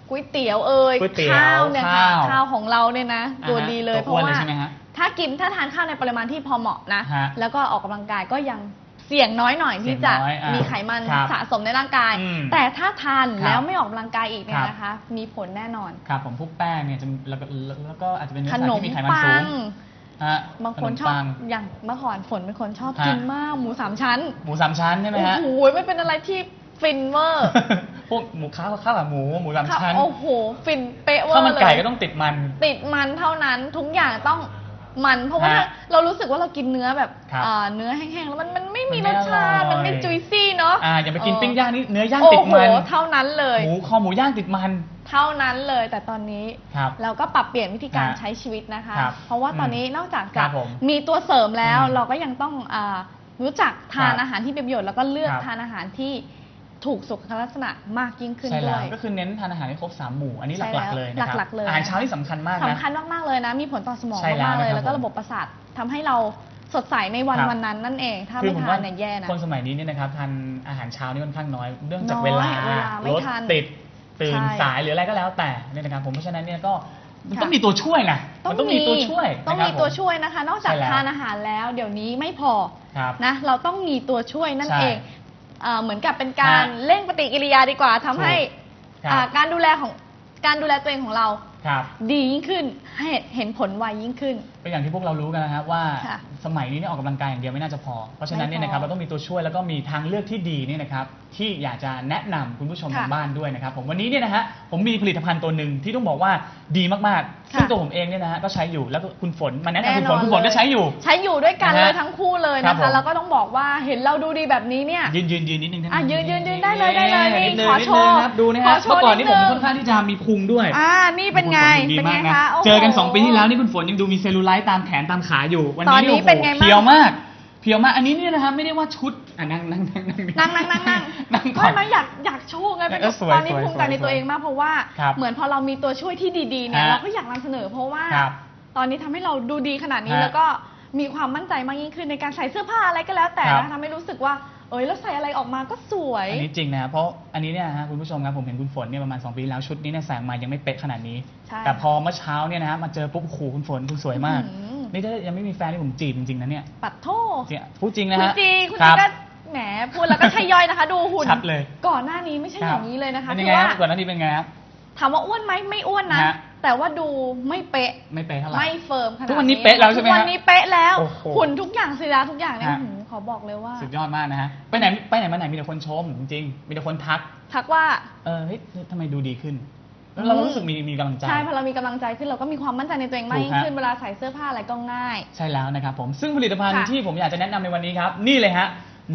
Speaker 2: ก๋วยเตี๋ยวเอ่ย
Speaker 1: ก๋วยเตี๋ยว
Speaker 2: ข้าวเนี่ยค่ะ
Speaker 1: ข้าว
Speaker 2: ข้าวของเราเนี่ยนะตัว
Speaker 1: อ่าฮะ
Speaker 2: ดีเลย
Speaker 1: ตัว
Speaker 2: เพ
Speaker 1: อ้วน
Speaker 2: ราะ
Speaker 1: เลย
Speaker 2: ว่า
Speaker 1: ใช่ไหมฮะ
Speaker 2: ถ้ากินถ้าทานข้าวในปริมาณที่พอเหมาะนะ
Speaker 1: ฮะ
Speaker 2: แล้วก็ออกกำลังกายก็ยังเสี่ยงน้อยหน่อย
Speaker 1: เสี่
Speaker 2: ที่
Speaker 1: ยง
Speaker 2: จะ
Speaker 1: น้อยอ่ามี
Speaker 2: มีไขมัน
Speaker 1: ครับ
Speaker 2: สะสมในร่างกาย
Speaker 1: อืม
Speaker 2: แต่ถ้าทาน
Speaker 1: ครับ
Speaker 2: แล้วไม่ออกกำลังกายอีกเนี่
Speaker 1: ครั
Speaker 2: ย
Speaker 1: บ
Speaker 2: นะคะ มีผลแน่นอน
Speaker 1: ครับผมพวกแป้งเนี่ยจะแล้วก็แล้วก็อาจจะเป็นเนื้อ
Speaker 2: ข
Speaker 1: สัต
Speaker 2: น
Speaker 1: ว์
Speaker 2: ม
Speaker 1: ที่มีไขมัน
Speaker 2: ปั
Speaker 1: สู
Speaker 2: ง
Speaker 1: ง ฮะ
Speaker 2: บางคน
Speaker 1: ขม
Speaker 2: ชอบ
Speaker 1: ปัง
Speaker 2: อย่างเมื่อก่อนฝนเป็นคนชอบ
Speaker 1: ฮะ
Speaker 2: กินมากหมูสามชั้น
Speaker 1: หมูสามชั้นใช่ไหม
Speaker 2: โอ้
Speaker 1: ฮะ
Speaker 2: โหไม่เป็นอะไรที่ฟินเวอร์
Speaker 1: พวกหมูข้าวข้าวกับหมูหมูสามชั้น
Speaker 2: โอ้โหฟินเป๊ะเวอร์
Speaker 1: ข้าวมันไก่
Speaker 2: เลย
Speaker 1: ก็ต้องติดมัน
Speaker 2: ติดมันเท่านั้นทุกอย่างต้องมันเพราะว่า
Speaker 1: ฮะ
Speaker 2: เรารู้สึกว่าเรากินเนื้อแบบ
Speaker 1: ครับ
Speaker 2: เอ่อเนื้อแห้งๆแล้วมันมันไม่มี
Speaker 1: มัน
Speaker 2: ร
Speaker 1: ไม่
Speaker 2: สชาติ
Speaker 1: อร่อย
Speaker 2: มันไม่จุยซี่เนาะ
Speaker 1: อ่าอย่าไปกินปิ้งย่างนี่เนื้อย่าง
Speaker 2: โอ้
Speaker 1: ติด
Speaker 2: โห
Speaker 1: มัน
Speaker 2: เท่านั้นเลย
Speaker 1: หมูคอหมูย่างติดมัน
Speaker 2: เท่านั้นเลยแต่ตอนนี้
Speaker 1: ครับ
Speaker 2: เราก็ปรับเปลี่ยนวิธีการ
Speaker 1: ฮะ
Speaker 2: ใช้ชีวิตนะคะ
Speaker 1: ครับ
Speaker 2: เพราะว่าตอนนี้นอกจาก
Speaker 1: ค
Speaker 2: จะ
Speaker 1: รับผม
Speaker 2: มีตัวเสริมแล้ว
Speaker 1: อืม
Speaker 2: เราก็ยังต้องอารู้จักทาน
Speaker 1: ครับ
Speaker 2: อาหารที่เป็นประโยชน์แล้วก็เลือก
Speaker 1: ครับ
Speaker 2: ทานอาหารที่ ถูกสุขลักษณะมากยิ่งขึ้น
Speaker 1: ใช่
Speaker 2: ด้
Speaker 1: แล้ว
Speaker 2: ยว
Speaker 1: ก็คือเน้นทานอาหารให้ครบสามหมู่ อันนี้
Speaker 2: ใช่
Speaker 1: หลักๆ
Speaker 2: แล้ว
Speaker 1: เลยนะครับ
Speaker 2: หลักๆเลย
Speaker 1: อาหารเช้าที่สำคัญมากนะ
Speaker 2: สำคัญมาก ๆ เลยนะ มีผลต่อสมอง
Speaker 1: ใช่แล้ว
Speaker 2: มากๆเลย
Speaker 1: นะครับ
Speaker 2: แล้วก็
Speaker 1: ผม
Speaker 2: ระบบประสาททำให้เราสดใสในวัน
Speaker 1: ครับ
Speaker 2: วันนั้นนั่นเอง ถ้า
Speaker 1: คื
Speaker 2: ไม่
Speaker 1: ผม
Speaker 2: ทา
Speaker 1: ว่าน
Speaker 2: เนี่ยแย่นะ
Speaker 1: คนสมัยนี้เนี่ยนะครับทานอาหารเช้านี่ค่อนข้างน้อยเรื่องจาก
Speaker 2: น้อย
Speaker 1: เวลา
Speaker 2: เวลาไม่
Speaker 1: รถ
Speaker 2: ทัน
Speaker 1: ติดตื่น
Speaker 2: ใช่
Speaker 1: สายหรืออะไรก็แล้วแต่เนี่ยนะครับผมเพราะฉะนั้นเนี่ยก็มัน
Speaker 2: ค่ะ
Speaker 1: ต้องมีตัวช่วยนะมันต้องมีตัวช่วย
Speaker 2: ต้อง
Speaker 1: นะค
Speaker 2: มี
Speaker 1: รับ
Speaker 2: ตัว
Speaker 1: ผ
Speaker 2: ช่วยนะคะ นอกจาก
Speaker 1: ใช่แล้ว
Speaker 2: ทานอาหารแล้ว เดี๋ยวนี้ไม่พอ
Speaker 1: ครับ
Speaker 2: นะ เราต้องมีตัวช่วยนั่น
Speaker 1: ใช่
Speaker 2: เอง เอ่อเหมือนกับเป็นการ
Speaker 1: ฮะ
Speaker 2: เร่งปฏิกิริยาดีกว่าทำให้
Speaker 1: ครับ
Speaker 2: อ่าการดูแลของการดูแลตัวเองของเรา
Speaker 1: ครับ
Speaker 2: ดียิ่งขึ้นให้เห็นผลไวยิ่งขึ้น
Speaker 1: ก็อย่างที่พวกเรารู้กันนะครับว่า
Speaker 2: ค่ะ
Speaker 1: สมัยนี้เนี่ยออกกำลังกายอย่างเดียวไม่น่าจะพอ เพราะฉะนั้นเนี่ยนะครับ
Speaker 2: ไม่พอ
Speaker 1: เราต้องมีตัวช่วยแล้วก็มีทางเลือกที่ดีเนี่ยนะครับที่อยากจะแนะนำคุณผู้ชม
Speaker 2: ค่ะ
Speaker 1: ทางบ้านด้วยนะครับผมวันนี้เนี่ยนะฮะผมมีผลิตภัณฑ์ตัวหนึ่งที่ต้องบอกว่าดีมากๆ
Speaker 2: ค่ะ
Speaker 1: ซึ่งตัวผมเองเนี่ยนะฮะก็ใช้อยู่แล้วก็คุณฝนมาแนะนำคุณฝน
Speaker 2: แน่นอน
Speaker 1: คุณฝนก็
Speaker 2: เลย
Speaker 1: ใช้อยู่
Speaker 2: ใช้อยู่ด้วยกัน
Speaker 1: นะฮะ
Speaker 2: เลยทั้งคู่เลย
Speaker 1: ครั
Speaker 2: นะ
Speaker 1: บผ
Speaker 2: คะ
Speaker 1: ม
Speaker 2: แล้วก็ต้องบอกว่าเห็นเราดูดีแบบนี้เนี่ย
Speaker 1: ยืนยืนยืนนิดนึงได้ไหม
Speaker 2: อะยืนยืนยืนได้เลยได้เลยนี่
Speaker 1: นิดนึง
Speaker 2: ขอ
Speaker 1: นิด
Speaker 2: โช
Speaker 1: นึง
Speaker 2: ว์
Speaker 1: ครับดูนะ
Speaker 2: ขอ
Speaker 1: ฮะ
Speaker 2: โช
Speaker 1: เมื่อ
Speaker 2: ว์
Speaker 1: ก่อนนี่
Speaker 2: นิ
Speaker 1: ผ
Speaker 2: ด
Speaker 1: ม
Speaker 2: นึง
Speaker 1: ค่อนข้างที่จะมีพุงด้วย
Speaker 2: อ่านี่เป็นไง
Speaker 1: คุณฝดี
Speaker 2: เป็นไง
Speaker 1: มากนะครับ
Speaker 2: โอ้โห
Speaker 1: เจอกัน 2 ปีที่แล้วนี่คุณฝนยังดูมีเซลลูไลท์ตามแขนตามขาอยู่ วัน
Speaker 2: ตอน
Speaker 1: นี้
Speaker 2: นี้
Speaker 1: โอ้โห
Speaker 2: เป็นไงบ้าง
Speaker 1: เพียวมาก เพียวมาก อันนี้เนี่ยนะครับไม่ได้ว่าชุดอะนั่งนั่งนั่งนั่ง
Speaker 2: นั่งนั่งนั่งนั่ง
Speaker 1: นั่งก่อ
Speaker 2: ไม่
Speaker 1: น
Speaker 2: ไม่อยากอยากโชว์ไงเป็น
Speaker 1: เออสวย
Speaker 2: ตอนนี้
Speaker 1: สวย
Speaker 2: ภูมิใจใน
Speaker 1: สวย
Speaker 2: ตัวเองมากเพราะว่า
Speaker 1: ครับ
Speaker 2: เหมือนพอเรามีตัวช่วยที่ดีๆเนี่ย
Speaker 1: ฮะ
Speaker 2: เราก็อยากนำเสนอเพราะว่า
Speaker 1: ครับ
Speaker 2: ตอนนี้ทำให้เราดูดีขนาดนี้
Speaker 1: ฮะ
Speaker 2: แล้วก็มีความมั่นใจมากยิ่งขึ้นในการใส่เสื้อผ้าอะไรก็แล้วแต่
Speaker 1: ครับ
Speaker 2: นะทำให้รู้สึกว่า เอ้ยแล้วใส่อะไรออกมาก็สวย
Speaker 1: อันนี้จริงนะเพราะอันนี้เนี่ยนะฮะคุณผู้ชมครับผมเห็นคุณฝนเนี่ยประมาณ 2 ปีแล้วชุดนี้เนี่ยใส่ออกมายังไม่เป๊ะขนาดนี้
Speaker 2: ใช่
Speaker 1: แต่พอเมื่อเช้าเนี่ยนะฮะมาเจอปุ๊บโอ้โหคุณฝนคุณสวยมาก
Speaker 2: อื้อหือ
Speaker 1: นี่ถ้ายังไม่มีแฟนนี่ผมจีบจริงๆนะเนี่ย
Speaker 2: ปัดโทษ
Speaker 1: จริงพูดจริงนะ
Speaker 2: คุณ
Speaker 1: ฮะ
Speaker 2: จีคุณ
Speaker 1: ค
Speaker 2: จี
Speaker 1: รับ
Speaker 2: ก็แหมพูดแล้วก็ใช่ย่อยนะคะ ดูหุ่น
Speaker 1: ชัดเลย
Speaker 2: ก่อนหน้านี้ไม่ใช่อย่างนี้เลยนะคะ
Speaker 1: เป็นยั
Speaker 2: คื
Speaker 1: ง
Speaker 2: อ
Speaker 1: ไง
Speaker 2: ว่า
Speaker 1: ฮะก่อนหน้านี้เป็นไงครับ
Speaker 2: ถามว่าอ้วนไหมไม่อ้วนนะ
Speaker 1: ฮะ
Speaker 2: แต่ว่าดูไม่เป๊ะ
Speaker 1: ไม่เป๊ะเท่าไหร่
Speaker 2: ไม่เฟิร์มขนาด
Speaker 1: ทุกวันนี้เป๊ะแล้วใช่ไหม
Speaker 2: ทุก
Speaker 1: ฮะ
Speaker 2: วันนี้เป๊ะแล้ว
Speaker 1: โอ้โห
Speaker 2: หุ่นทุกอย่างศิลาทุกอย่างเนี่ย
Speaker 1: ฮะ
Speaker 2: อื้อหือขอบอกเลยว่า
Speaker 1: สุดยอดมากนะฮะ ไปไหนไปไหนมาไหนมีแต่คนชมจริงๆ มีแต่คนทัก
Speaker 2: ทักว่า
Speaker 1: เออเฮ้ยทำไมดูดีขึ้น แล้วเราก็รู้สึกมีมีกำลังใจ
Speaker 2: ใช่พอเรามีกำลังใจขึ้นเราก็มีความมั่นใจในตัวเองมาก
Speaker 1: ถูก
Speaker 2: ยิ่ง
Speaker 1: ฮะ
Speaker 2: ขึ้นเวลาใส่เสื้อผ้าอะไรก็ง่าย
Speaker 1: ใช่แล้วนะครับผมซึ่งผลิตภัณฑ์
Speaker 2: ค่ะ
Speaker 1: ที่ผมอยากจะแนะนำในวันนี้ครับ นี่เลยฮะ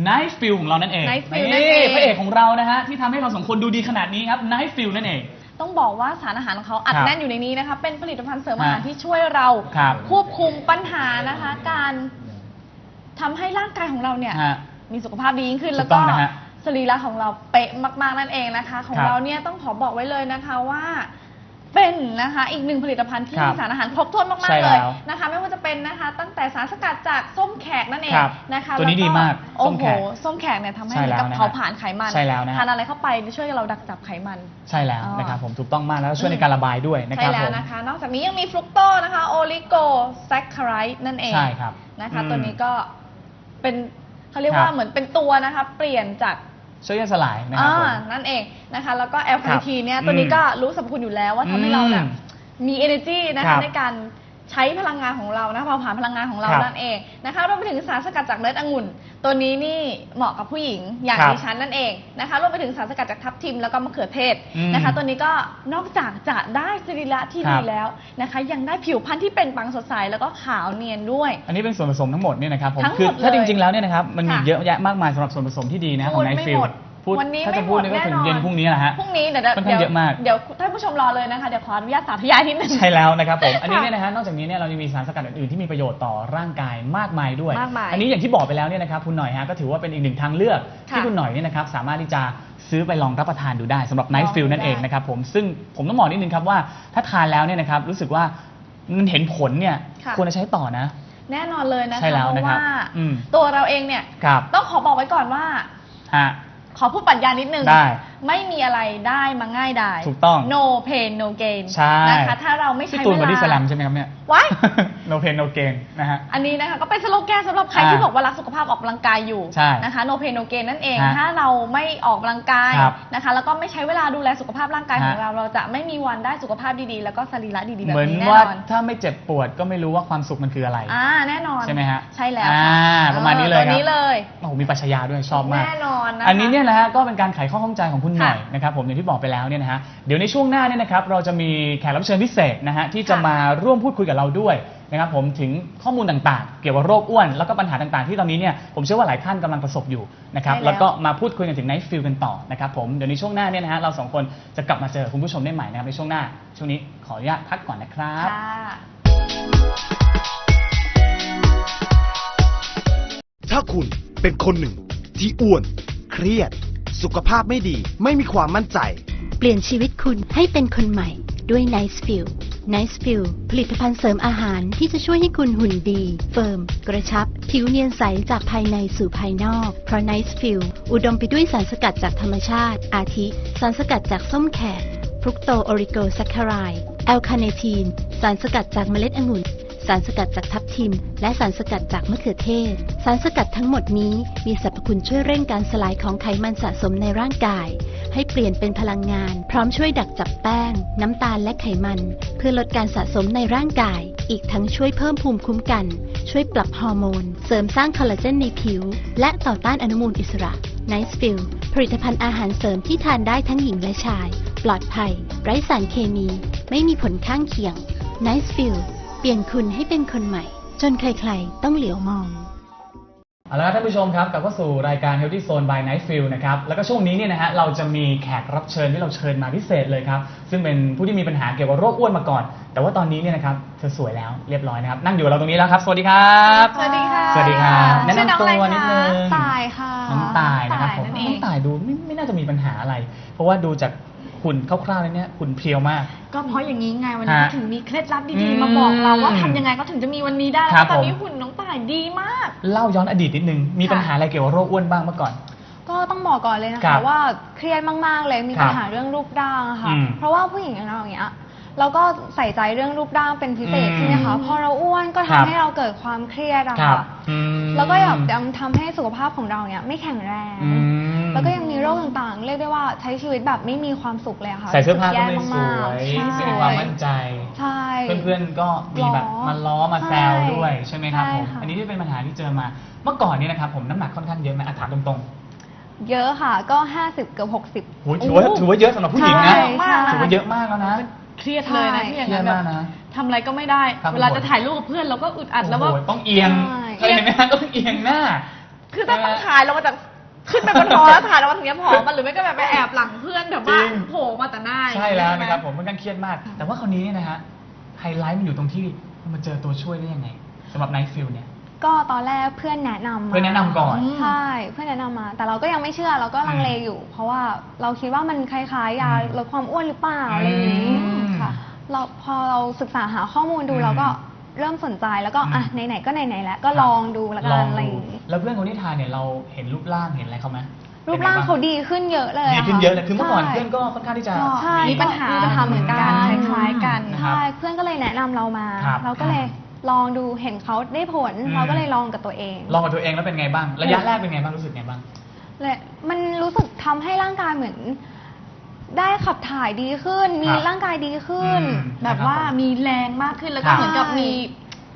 Speaker 1: Night Feel ของเรานั่นเอง
Speaker 2: Night Feel นั่นเอง
Speaker 1: พระเอกของเรานะฮะที่ทำให้เราสองคนดูดีขนาดนี้ครับ Night Feel นั่นเอง
Speaker 2: ต้องบอกว่าสารอาหารของเขาอัด
Speaker 1: ครับ
Speaker 2: แน่นอยู่ในนี้นะคะเป็นผลิตภัณฑ์เสริมอาหาร
Speaker 1: ฮะ
Speaker 2: ที่ช่วยเรา
Speaker 1: ครับ
Speaker 2: ควบคุมปัญหานะคะ การทำให้ร่างกายของเราเนี่ย
Speaker 1: ฮะ
Speaker 2: มีสุขภาพดียิ่งขึ้น
Speaker 1: ถูก
Speaker 2: แล้ว
Speaker 1: ต้
Speaker 2: ก็
Speaker 1: องนะฮะ
Speaker 2: สรีระของเราเป๊ะมาก ๆ นั่นเองนะคะ ของ
Speaker 1: ครับ
Speaker 2: เราเนี่ยต้องขอบอกไว้เลยนะคะว่าเป็นนะคะอีกหนึ่งผลิตภัณฑ์ที่
Speaker 1: ครับ
Speaker 2: มีสารอาหารครบถ้วนมา
Speaker 1: ใช่
Speaker 2: กๆเลย
Speaker 1: แล้ว
Speaker 2: นะคะ ไม่ว่าจะเป็นนะคะ ตั้งแต่สารสกัดจากส้มแขกนั่นเอง
Speaker 1: ครับ
Speaker 2: นะคะ
Speaker 1: ตัวนี้
Speaker 2: แล้
Speaker 1: ดีมาก
Speaker 2: โอ้
Speaker 1: ส้ม
Speaker 2: โห
Speaker 1: แขก
Speaker 2: ส้มแขกเนี่ยทำให้
Speaker 1: ใช่
Speaker 2: เหมือนกับ
Speaker 1: แล้วนะฮะ
Speaker 2: เผาผลาญไขมัน
Speaker 1: ใช่แล้วนะฮะ
Speaker 2: ทานอะไรเข้าไปช่วยเราดักจับไขมัน
Speaker 1: ใช่แล้ว
Speaker 2: อ๋อ
Speaker 1: นะครับผมถูกต้องมากแล้วก็ช่วย
Speaker 2: อืม
Speaker 1: ในการระบายด้วยนะค
Speaker 2: ใช่
Speaker 1: รับ
Speaker 2: แล้
Speaker 1: ผ
Speaker 2: ว
Speaker 1: ม
Speaker 2: นะคะ นอกจากนี้ยังมีฟรุกโตนะคะโอลิโกแซคคาไรด์นั่นเอง
Speaker 1: ใช่ครับ
Speaker 2: นะคะ
Speaker 1: อืม
Speaker 2: ตัวนี้ก็เป็นเขาเรียก
Speaker 1: ครั
Speaker 2: ว่า
Speaker 1: บ
Speaker 2: เหมือนเป็นตัวนะคะ เปลี่ยนจาก
Speaker 1: ช่วยย่อยสลายนะครับผม
Speaker 2: อ่านั่นเองนะคะ แล้วก็แอลคาลิทีเนี่ย ตัวนี้ก็รู้สรรพคุณอยู่แล้วว่าทำให้เราแบ
Speaker 1: บม
Speaker 2: มี energy นะ
Speaker 1: ครั
Speaker 2: คะ
Speaker 1: บ
Speaker 2: ในการ ใช้พลังงานของเรานะเผาผลาญพลังงานของเรา
Speaker 1: ครับ
Speaker 2: นั่นเองนะคะรวมไปถึงสารสกัดจากเลือดองุ่น ตัวนี้นี่เหมาะกับผู้หญิงอย่าง
Speaker 1: ครับ
Speaker 2: ดิฉันนั่นเองนะคะรวมไปถึงสารสกัดจากทับทิมแล้วก็มะเขือเทศ
Speaker 1: อืม
Speaker 2: นะคะ ตัวนี้ก็นอกจากจะได้สรีระที่
Speaker 1: ครั
Speaker 2: ดี
Speaker 1: บ
Speaker 2: แล้วนะคะ ยังได้ผิวพรรณที่เปล่งปลั่งสดใสแล้วก็ขาวเนียนด้วย
Speaker 1: อันนี้เป็นส่วนผสมทั้งหมดเนี่ยนะครับผม
Speaker 2: ทั้งหมด
Speaker 1: คือถ้า
Speaker 2: เลย
Speaker 1: จริงๆแล้วเนี่ยนะครับมันมี
Speaker 2: ค่ะ
Speaker 1: เยอะแยะมากมายสำหรับส่วนผสมที่ดีนะของ
Speaker 2: พูด
Speaker 1: ไน
Speaker 2: ไม่
Speaker 1: ฟิล
Speaker 2: หมด
Speaker 1: พูด
Speaker 2: วันนี้
Speaker 1: ถ้า
Speaker 2: ไม่
Speaker 1: จะ
Speaker 2: ห
Speaker 1: พู
Speaker 2: ม
Speaker 1: ด
Speaker 2: ด
Speaker 1: นี่ก็
Speaker 2: แน่
Speaker 1: ถึง
Speaker 2: นอน
Speaker 1: เย็นพรุ่งนี้แหละฮะ
Speaker 2: พรุ่งนี้เดี๋ยวเดี๋ยว
Speaker 1: ค่อนข้างเยอะมาก
Speaker 2: เดี๋ยวท่านผู้ชมรอเลยนะคะ เดี๋ยวขออนุญาตสาธยายนิดนึง
Speaker 1: ใช่แล้วนะครับผม อันนี้
Speaker 2: ค่ะ
Speaker 1: เนี่ยนะฮะ นอกจากนี้เนี่ยเรายังมีสารสกัดอื่นๆที่มีประโยชน์ต่อร่างกายมากมายด้วย
Speaker 2: มากมาย
Speaker 1: อันนี้อย่างที่บอกไปแล้วเนี่ยนะครับคุณหน่อยฮะก็ถือว่าเป็นอีกหนึ่งทางเลือก
Speaker 2: ค่ะ
Speaker 1: ที่คุณหน่อยเนี่ยนะครับสามารถที่จะซื้อไปลองรับประทานดูได้สำหรับ
Speaker 2: ลอง
Speaker 1: Night Fill
Speaker 2: ดู
Speaker 1: นั่นเอง
Speaker 2: ได้
Speaker 1: นะครับผมซึ่งผมต้องบอกนิดนึงครับว่าถ้าทานแล้วเนี่ยนะครับรู้สึกว่ามันเห็นผลเนี่ย
Speaker 2: ค่ะ
Speaker 1: ควรจะใช้ต่อนะ
Speaker 2: แน่นอนเลยนะคะ
Speaker 1: ใช่แล้ว
Speaker 2: เพ
Speaker 1: นะ
Speaker 2: ราะ
Speaker 1: ครับ
Speaker 2: ว่า
Speaker 1: อืม
Speaker 2: ตัวเราเองเนี่ย
Speaker 1: ครับ
Speaker 2: ต้องขอบอกไว้ก่อนว่า
Speaker 1: ฮะ
Speaker 2: ขอพูดปรัชญานิดนึง
Speaker 1: ได้
Speaker 2: ไม่มีอะไรได้มาง่ายดาย
Speaker 1: ถูกต้อง
Speaker 2: no pain no gain
Speaker 1: ใช่
Speaker 2: นะคะถ้าเราไม่
Speaker 1: พี่
Speaker 2: ใช้
Speaker 1: ตูน
Speaker 2: เว
Speaker 1: บอดี้สแล
Speaker 2: ลา ม
Speaker 1: ใช่ไหมครับเนี่ย
Speaker 2: ไว้
Speaker 1: no pain no gain นะฮะ
Speaker 2: อันนี้นะคะก็เป็นสโลแกนสำหรับใคร
Speaker 1: อ่า
Speaker 2: ที่บอกว่ารักสุขภาพออกกำลังกายอยู่
Speaker 1: ใช่
Speaker 2: นะคะ no pain no gain นั่นเอง
Speaker 1: ฮะ
Speaker 2: ถ้าเราไม่ออกกำลังกาย
Speaker 1: ครับ
Speaker 2: นะคะ แล้วก็ไม่ใช้เวลาดูแลสุขภาพร่างกายของ
Speaker 1: ฮะ
Speaker 2: เรา เราจะไม่มีวันได้สุขภาพดีๆ แล้วก็สรีระดีๆ แบบ
Speaker 1: เหมือน
Speaker 2: นี้แน่
Speaker 1: ว่าน
Speaker 2: อน
Speaker 1: ถ้าไม่เจ็บปวดก็ไม่รู้ว่าความสุขมันคืออะไร
Speaker 2: อ่าแน่นอน
Speaker 1: ใช่ไหมฮะ
Speaker 2: ใช่แล้ว
Speaker 1: อ่า
Speaker 2: ค่ะ
Speaker 1: ประมาณนี้เลย
Speaker 2: ออ
Speaker 1: ครับ
Speaker 2: ตัวนี้เลย
Speaker 1: โอ้โหมีปรัชญาด้วยชอบมาก
Speaker 2: แน่นอนนะคะ
Speaker 1: อันนี้เนี่ยนะฮะก็เป็นการไขข้อข้องใจของคุณหน่อย
Speaker 2: ค่ะ
Speaker 1: นะครับผมอย่างที่บอกไปแล้วเนี่ยนะฮะเดี๋ยวในช่วงหน้าเนี่ยนะครับเราจะมีแขกรับเชิญพิเศษนะฮะที่จะ
Speaker 2: ค่ะ
Speaker 1: มาร่วมพูดคุยกับเราด้วยนะครับผมถึงข้อมูลต่างๆ เกี่ยวกับโรคอ้วนแล้วก็ปัญหาต่างๆ ที่ตอนนี้เนี่ยผมเชื่อว่าหลายท่านกำลังประสบอยู่นะครับ
Speaker 2: ใช่แล้ว
Speaker 1: แล้วก็มาพูดคุยกันถึงไนท์ฟิลกันต่อนะครับผมเดี๋ยวในช่วงหน้าเนี่ยนะฮะเราสองคนจะกลับมาเจอคุณผู้ชมได้ใหม่นะครับในช่วงหน้า ช่วงนี้ขออนุญาตพักก่อนนะครับ
Speaker 2: ค่ะ
Speaker 3: ถ้าคุณเป็นคนหนึ่งที่อ้วน เครียด สุขภาพไม่ดี ไม่มีความมั่นใจ
Speaker 4: เปลี่ยนชีวิตคุณให้เป็นคนใหม่ด้วย Nice Feel Nice Feel ผลิตภัณฑ์เสริมอาหารที่จะช่วยให้คุณหุ่นดี เฟิร์ม กระชับ ผิวเนียนใสจากภายในสู่ภายนอก เพราะ Nice Fill อุดมไปด้วยสารสกัดจากธรรมชาติ อาทิ สารสกัดจากส้มแขกฟรุกโตโอริโกแซคคารายแอลคาเนทีน สารสกัดจากเมล็ดองุ่น สารสกัดจากทับทิม และสารสกัดจากมะเขือเทศ สารสกัดทั้งหมดนี้มีสรรพคุณช่วยเร่งการสลายของไขมันสะสมในร่างกาย ให้เปลี่ยนเป็นพลังงาน พร้อมช่วยดักจับแป้ง น้ำตาลและไขมัน เพื่อลดการสะสมในร่างกาย อีกทั้งช่วยเพิ่มภูมิคุ้มกัน ช่วยปรับฮอร์โมน เสริมสร้างคอลลาเจนในผิว และต่อต้านอนุมูลอิสระ Nice f i l ผลิตภัณฑ์อาหารเสริมที่ทานได้ทั้งหญิงและชาย ปลอดภัย ไร้สารเคมี ไม่มีผลข้างเคียง Nice f i l เปลี่ยนคุณให้เป็นคนใหม่ จนใครๆ ต้องเหลียวมอง
Speaker 1: เอาละครับท่านผู้ชมครับกลับเข้าสู่รายการ Healthy Zone by Night Field นะครับ แล้วก็ช่วงนี้เนี่ยนะฮะเราจะมีแขกรับเชิญที่เราเชิญมาพิเศษเลยครับ ซึ่งเป็นผู้ที่มีปัญหาเกี่ยวกับโรคอ้วนมาก่อน แต่ว่าตอนนี้เนี่ยนะครับเธอสวยแล้วเรียบร้อยนะครับ นั่งอยู่กับเราตรงนี้แล้วครับ สวัสดีครับ
Speaker 2: สวัสดีค่ะ
Speaker 1: สวัสดีครับแนะ
Speaker 2: ชื่อน้อง
Speaker 1: นำตัว
Speaker 2: อะไร
Speaker 1: นิด
Speaker 2: คะ
Speaker 1: นึง
Speaker 2: ตายค่ะ
Speaker 1: น้องตายนะครับผม
Speaker 2: นั่นเอ
Speaker 1: น้องงตายดูไม่ไม่น่าจะมีปัญหาอะไร เพราะว่าดูจาก หุ่นคร่าวๆแล้วเนี่ยหุ่นเพรียวมาก
Speaker 2: ก็เพราะอย่างนี้ไงวันนี้
Speaker 1: ฮะ
Speaker 2: ก็ถึงมีเคล็ดลับ
Speaker 1: อื
Speaker 2: ดี
Speaker 1: ม
Speaker 2: ๆมาบอกเราว่าทำยังไงก็ถึงจะมีวันนี้ได้
Speaker 1: ครั
Speaker 2: แล้ว
Speaker 1: บ
Speaker 2: ตอนนี้
Speaker 1: ผม
Speaker 2: หุ่นน้องตายดีมาก
Speaker 1: เล่าย้อนอดีตนิดนึง มีปัญหาอะไรเกี่ยวกับโรคอ้วนบ้างเมื่อก่อน
Speaker 5: ก็ต้องบอกก่อนเลยนะ
Speaker 1: ครั
Speaker 5: คะ
Speaker 1: บ
Speaker 5: ว่าเครียดมาก ๆ เลยมี
Speaker 1: ครับ
Speaker 5: ปัญหาเรื่องรูปร่างอะค่ะ
Speaker 1: อืม
Speaker 5: เพราะว่าผู้หญิงอย่างเราอย่างเงี้ยเราก็ใส่ใจเรื่องรูปร่างเป็นพิเศษ
Speaker 1: อืม
Speaker 5: ใช่ไหมคะพอเราอ้วนก็
Speaker 1: ครั
Speaker 5: ทำ
Speaker 1: บ
Speaker 5: ให้เราเกิดความเครียดอะ
Speaker 1: ครับ
Speaker 5: ค่ะ
Speaker 1: อืม
Speaker 5: แล้วก็แบบยังทำให้สุขภาพของเราเนี่ยไม่แข็งแรง
Speaker 1: อืม
Speaker 5: แล้วก็ยังมีโรคต่างๆ เรียกได้ว่าใช้ชีวิตแบบไม่มีความสุขเลยอะค่ะ
Speaker 1: ใส่เสื้อผ้าก็
Speaker 5: แย่
Speaker 1: ไม่ส
Speaker 5: มาก
Speaker 1: วย
Speaker 5: ๆใช่
Speaker 1: ไม่มีความมั่นใจ
Speaker 5: ใช่
Speaker 1: เพื่อนๆก็มีแบบ
Speaker 5: ล้อ
Speaker 1: มาล้อมาแซว
Speaker 5: ใช่
Speaker 1: ด้วยใช่ไหมครับ
Speaker 5: ใช่
Speaker 1: ผม
Speaker 5: ค่ะ
Speaker 1: อันนี้ที่เป็นปัญหาที่เจอมา เมื่อก่อนเนี่ยนะครับผมน้ำหนักค่อนข้างเยอะไหมอะถามตรง
Speaker 5: เยอะค่ะก็ 50 เกือบ 60
Speaker 1: ๆโหถือว่าถือว่าเยอะสำหรับผู้หญิงนะ
Speaker 5: ใช่ใช่
Speaker 1: ถือว่าเยอะมากแล้วนะ
Speaker 2: เครียดเลยนะที่อย่างนั้น
Speaker 1: เครียด
Speaker 2: แบ
Speaker 1: มาก
Speaker 2: บ
Speaker 1: นะ
Speaker 2: ทำอะไรก็ไม่ได้
Speaker 1: ครับ
Speaker 2: เวลาจะถ่ายรูปกับเพื่อนเราก็อึดอัดแล้วว่า
Speaker 1: โอ้โหต้องเอียง
Speaker 5: ใช่
Speaker 1: เคยเห็นไหมฮะต้องเอียงหน้า
Speaker 2: คือถ้าต้องถ่ายเรามาจาก ขึ้นไปบนหอแล้วถ่ายเรามาถึงเนี้ยผอมมันหรือไม่ก็แบบไปแอบหลังเพื่อนแบบว่า
Speaker 1: จริง
Speaker 2: โผล่มาแต่หน้า
Speaker 1: ใช่แล้ว
Speaker 2: ไหม
Speaker 1: นะครับผมมันกันเครียดมาก แต่ว่าคราวนี้เนี่ยนะฮะไฮไลท์มันอยู่ตรงที่มันมาเจอตัวช่วยได้ยังไงสำหรับไนท์ฟิลเนี่ย
Speaker 5: ก็ตอนแรกเพื่อนแนะนำมา
Speaker 1: เพื่อนแนะนำก่อน
Speaker 5: ใช่เพื่อนแนะนำมา แต่เราก็ยังไม่เชื่อเราก็ลังเลอยู่ เพราะว่าเราคิดว่ามันคล้ายๆยา
Speaker 1: อืม
Speaker 5: ลดความอ้วนหรือเปล่าอะไรอย่างนี้
Speaker 1: อืม
Speaker 5: ค่ะ เราพอเราศึกษาหาข้อมูลดู
Speaker 1: อืม
Speaker 5: เราก็ เริ่มสนใจแล้วก็
Speaker 1: อืม
Speaker 5: อะไหนๆก็ไหนๆแล้วก็ลองดูแล้ว
Speaker 1: ล
Speaker 5: กั
Speaker 1: อนง
Speaker 5: อะไรอ
Speaker 1: ดู
Speaker 5: ย่างนี้
Speaker 1: แล้วเพื่อนคนที่ทานเนี่ยเราเห็นรูปร่างเห็นอะไรเขาไหม
Speaker 5: รูปร่างเขา
Speaker 1: ป็นไดี
Speaker 5: ขึ้นเยอะเลย
Speaker 1: บ้างดีขึ้นเยอะเลยคือเมื่อก่อน
Speaker 5: ใช่
Speaker 1: เพื่อนก็ค่อนข้างที่จะ
Speaker 5: ใช่
Speaker 2: มีปัญหา
Speaker 5: ปัญหาเหมือนกัน
Speaker 2: คล้ายๆกัน
Speaker 1: นะครับ
Speaker 5: ใช่เพื่อนก็เลยแนะนำเรามา
Speaker 1: ครับ
Speaker 5: เราก็เลยลองดูเห็นเขาได้ผล
Speaker 1: อืม
Speaker 5: เราก็เลยลองกับตัวเอง
Speaker 1: ลองกับตัวเองแล้วเป็นไงบ้าง ระยะแรกเป็นไงบ้างรู้สึกไงบ้าง
Speaker 5: และมันรู้สึกทำให้ร่างกายเหมือน ได้ขับถ่ายดีขึ้น มี
Speaker 1: ครับ
Speaker 5: ร่างกายดีขึ้น
Speaker 1: อืม
Speaker 2: แบบว่ามีแรงมากขึ้นแล้ว
Speaker 1: ครั
Speaker 2: ก็
Speaker 1: บ
Speaker 2: เหมือนกับมี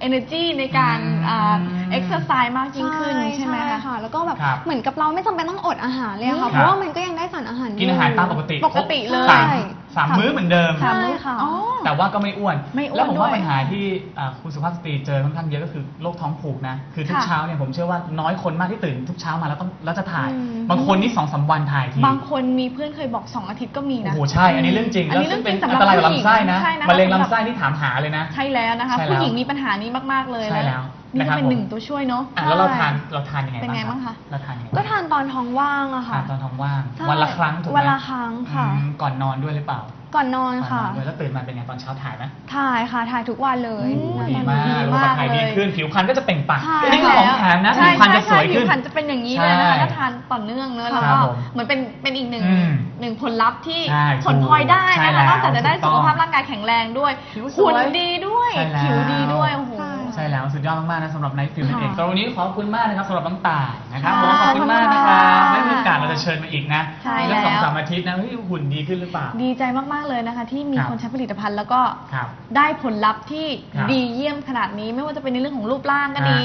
Speaker 2: energy ในการ
Speaker 1: อืม
Speaker 2: อ่า exercise มากยิ่งขึ้นใช่ไหมคะ
Speaker 5: ค่ะ แล้วก็แบบ
Speaker 1: ครับ
Speaker 5: เหมือนกับเราไม่จำเป็นต้องอดอาหารเลยอะค่ะ
Speaker 1: อืม
Speaker 5: เพราะว่ามันก็ยังได้สารอาหาร
Speaker 1: กินอาหารตามปกติ
Speaker 2: ปกติเลย
Speaker 1: สาม
Speaker 5: ใช่
Speaker 1: สามมื้อเหมือนเดิม
Speaker 5: ใช่ค่ะ
Speaker 2: อ๋อ
Speaker 1: แต่ว่าก็ไม่อ้วน
Speaker 2: ไม่อ้วน
Speaker 1: แล้วผมว่า
Speaker 2: ด้วย
Speaker 1: ปัญหาที่อ่าคุณสุภาพสตรีเจอค่อนข้างเยอะก็คือโรคท้องผูกนะ คือทุก
Speaker 5: ค่ะ
Speaker 1: เช้าเนี่ยผมเชื่อว่าน้อยคนมากที่ตื่นทุกเช้ามาแล้วต้องแล้วจะถ่าย
Speaker 5: อืม
Speaker 1: บางคนนี่สองสามวันถ่ายที
Speaker 2: บางคนมีเพื่อนเคยบอก2อาทิตย์ก็มี
Speaker 1: โอ้
Speaker 2: นะ
Speaker 1: โหใช่ อันนี้เรื่องจริง
Speaker 2: อัน
Speaker 1: แล้ว
Speaker 2: นี้
Speaker 1: ซึ่งเป็น
Speaker 2: เรื่องจริง
Speaker 1: อันตรายกับ
Speaker 2: สำหรับผู้หญิง
Speaker 1: ลำไส้นะ
Speaker 2: ใช่นะคะ
Speaker 1: มะเร็งลำไส้ที่ถามหาเลยนะ
Speaker 2: ใช่แล้วนะคะ
Speaker 1: ใช่แล้ว
Speaker 2: ผู้หญิงมีปัญหานี้มากๆเลย
Speaker 1: ใช่แล้ว
Speaker 2: นี่
Speaker 1: นะครั
Speaker 2: ก็
Speaker 1: บ
Speaker 2: เป็นหนึ่ง
Speaker 1: ผม
Speaker 2: ตัวช่วยเนาะ
Speaker 1: อะแล้วเราทานเราทานยังไง
Speaker 2: เป็นไง
Speaker 1: บ้าง
Speaker 2: บ้างคะ
Speaker 1: เราทานยังไง
Speaker 5: ก็ทานตอนท้องว่างอะค่ะ
Speaker 1: ทานตอนท้องว่าง
Speaker 5: ใช่
Speaker 1: วันละครั้งถูกไหม
Speaker 5: วันละครั้งค่ะ
Speaker 1: อืมก่อนนอนด้วยหรือเปล่า
Speaker 5: ก่อนนอน
Speaker 1: ก่อนน
Speaker 5: ค่ะ
Speaker 1: อนด้วยแล้วตื่นมาเป็นไงตอนเช้าถ่ายไหม
Speaker 5: ถ่ายค่ะ ถ่ายทุกวันเลย
Speaker 1: โอ้โห
Speaker 5: ตอน
Speaker 1: ดี
Speaker 5: นี้
Speaker 1: มาก
Speaker 2: ดี
Speaker 1: แล้ว
Speaker 2: มาก
Speaker 1: ก็ถ่ายดี
Speaker 2: เลย
Speaker 1: ขึ้นผิวพรรณก็จะเปล่งปลั่ง
Speaker 5: ใช่
Speaker 1: อันนี้คือของแถมนะ
Speaker 2: ใช่
Speaker 1: ผิวพรรณจะสวย
Speaker 2: ใช่
Speaker 1: ขึ้น
Speaker 2: ผิวพรรณจะเป็นอย่างนี้เลยนะคะ
Speaker 1: ใช่
Speaker 2: ถ้าทานต่อเนื่องเนอะ
Speaker 1: ครั
Speaker 2: แล้ว
Speaker 1: บ
Speaker 2: ก็
Speaker 1: ผม
Speaker 2: เหมือนเป็นเป็นอีกหนึ่ง
Speaker 1: อืม
Speaker 2: หนึ่งผลลัพธ์ที่
Speaker 1: ใช่
Speaker 2: ผลพลอยได้
Speaker 1: ใช่
Speaker 2: นะคะ
Speaker 1: แล้ว
Speaker 2: นอกจากจะได้
Speaker 1: ถูกต้
Speaker 2: สุ
Speaker 1: อง
Speaker 2: ขภาพร่างกายแข็งแรงด้วย
Speaker 1: ผิวสวย
Speaker 2: หุ่นดีด้วย
Speaker 1: ใช่แล้ว
Speaker 2: ผิวดีด้วยโอ้โห
Speaker 1: ใช่ แล้วสุดยอดมากๆนะสำหรับไนท์ฟิลนั่นเอง
Speaker 5: ค่ะ
Speaker 1: สำหรับวันนี้ขอบคุณมากนะครับสำหรับน้องต่ายนะครับ
Speaker 5: ค่ะ
Speaker 1: ผมขอบคุณมากนะครับ
Speaker 5: ขอบคุณค่ะ
Speaker 1: ไม่มีโอกาสเราจะเชิญมาอีกนะ
Speaker 2: ใช่
Speaker 1: อีกสัก
Speaker 2: แล้ว
Speaker 1: สองสามอาทิตย์นะเฮ้ยหุ่นดีขึ้นหรือเปล่า
Speaker 2: ดีใจมาก ๆ เลยนะคะ ที่มี
Speaker 1: ครับ
Speaker 2: คนใช้ผลิตภัณฑ์แล้วก็
Speaker 1: ครับ
Speaker 2: ได้ผลลัพธ์ที่
Speaker 1: ครับ
Speaker 2: ดีเยี่ยมขนาดนี้ไม่ว่าจะเป็นในเรื่องของรูปร่างก็
Speaker 1: ฮะ
Speaker 2: ดี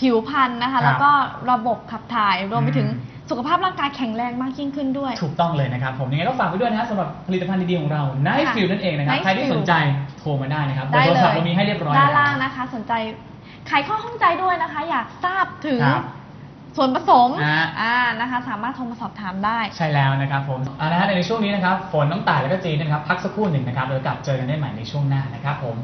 Speaker 2: ผิวพรรณนะ
Speaker 1: ครั
Speaker 2: คะ
Speaker 1: บ
Speaker 2: แล้วก็ระบบขับถ่ายรวมไปถึง
Speaker 1: อืม
Speaker 2: สุขภาพร่างกายแข็งแรงมากยิ่งขึ้นด้วย
Speaker 1: ถูกต้องเลยนะครับ ผมยังไงก็ฝากไว้ด้วยนะฮะสำหรับผลิตภัณฑ์ดีๆของเรา Night
Speaker 2: ค่ะ
Speaker 1: Feel นั่นเองนะครับ
Speaker 2: Night
Speaker 1: ใครที่
Speaker 2: Feel
Speaker 1: สนใจโทรมาได้นะครับ
Speaker 2: ได้
Speaker 1: เบอร์โทรศัพท์
Speaker 2: เลย
Speaker 1: เรามีให้เรียบร้อย
Speaker 2: ด้าน
Speaker 1: แล้ว
Speaker 2: ล่างนะคะ สนใจไขข้อข้องใจด้วยนะคะ อยากทราบถึง
Speaker 1: ครับ
Speaker 2: ส่วนผสม
Speaker 1: ฮะ
Speaker 2: อ่านะคะ สามารถโทรมาสอบถามได้
Speaker 1: ใช่แล้วนะครับผมเอาละฮะในช่วงนี้นะครับฝนน้องต่ายแล้วก็จีนนะครับพักสักครู่หนึ่งนะครับแล้วกลับเจอกันได้ใหม่ในช่วงหน้านะครับผม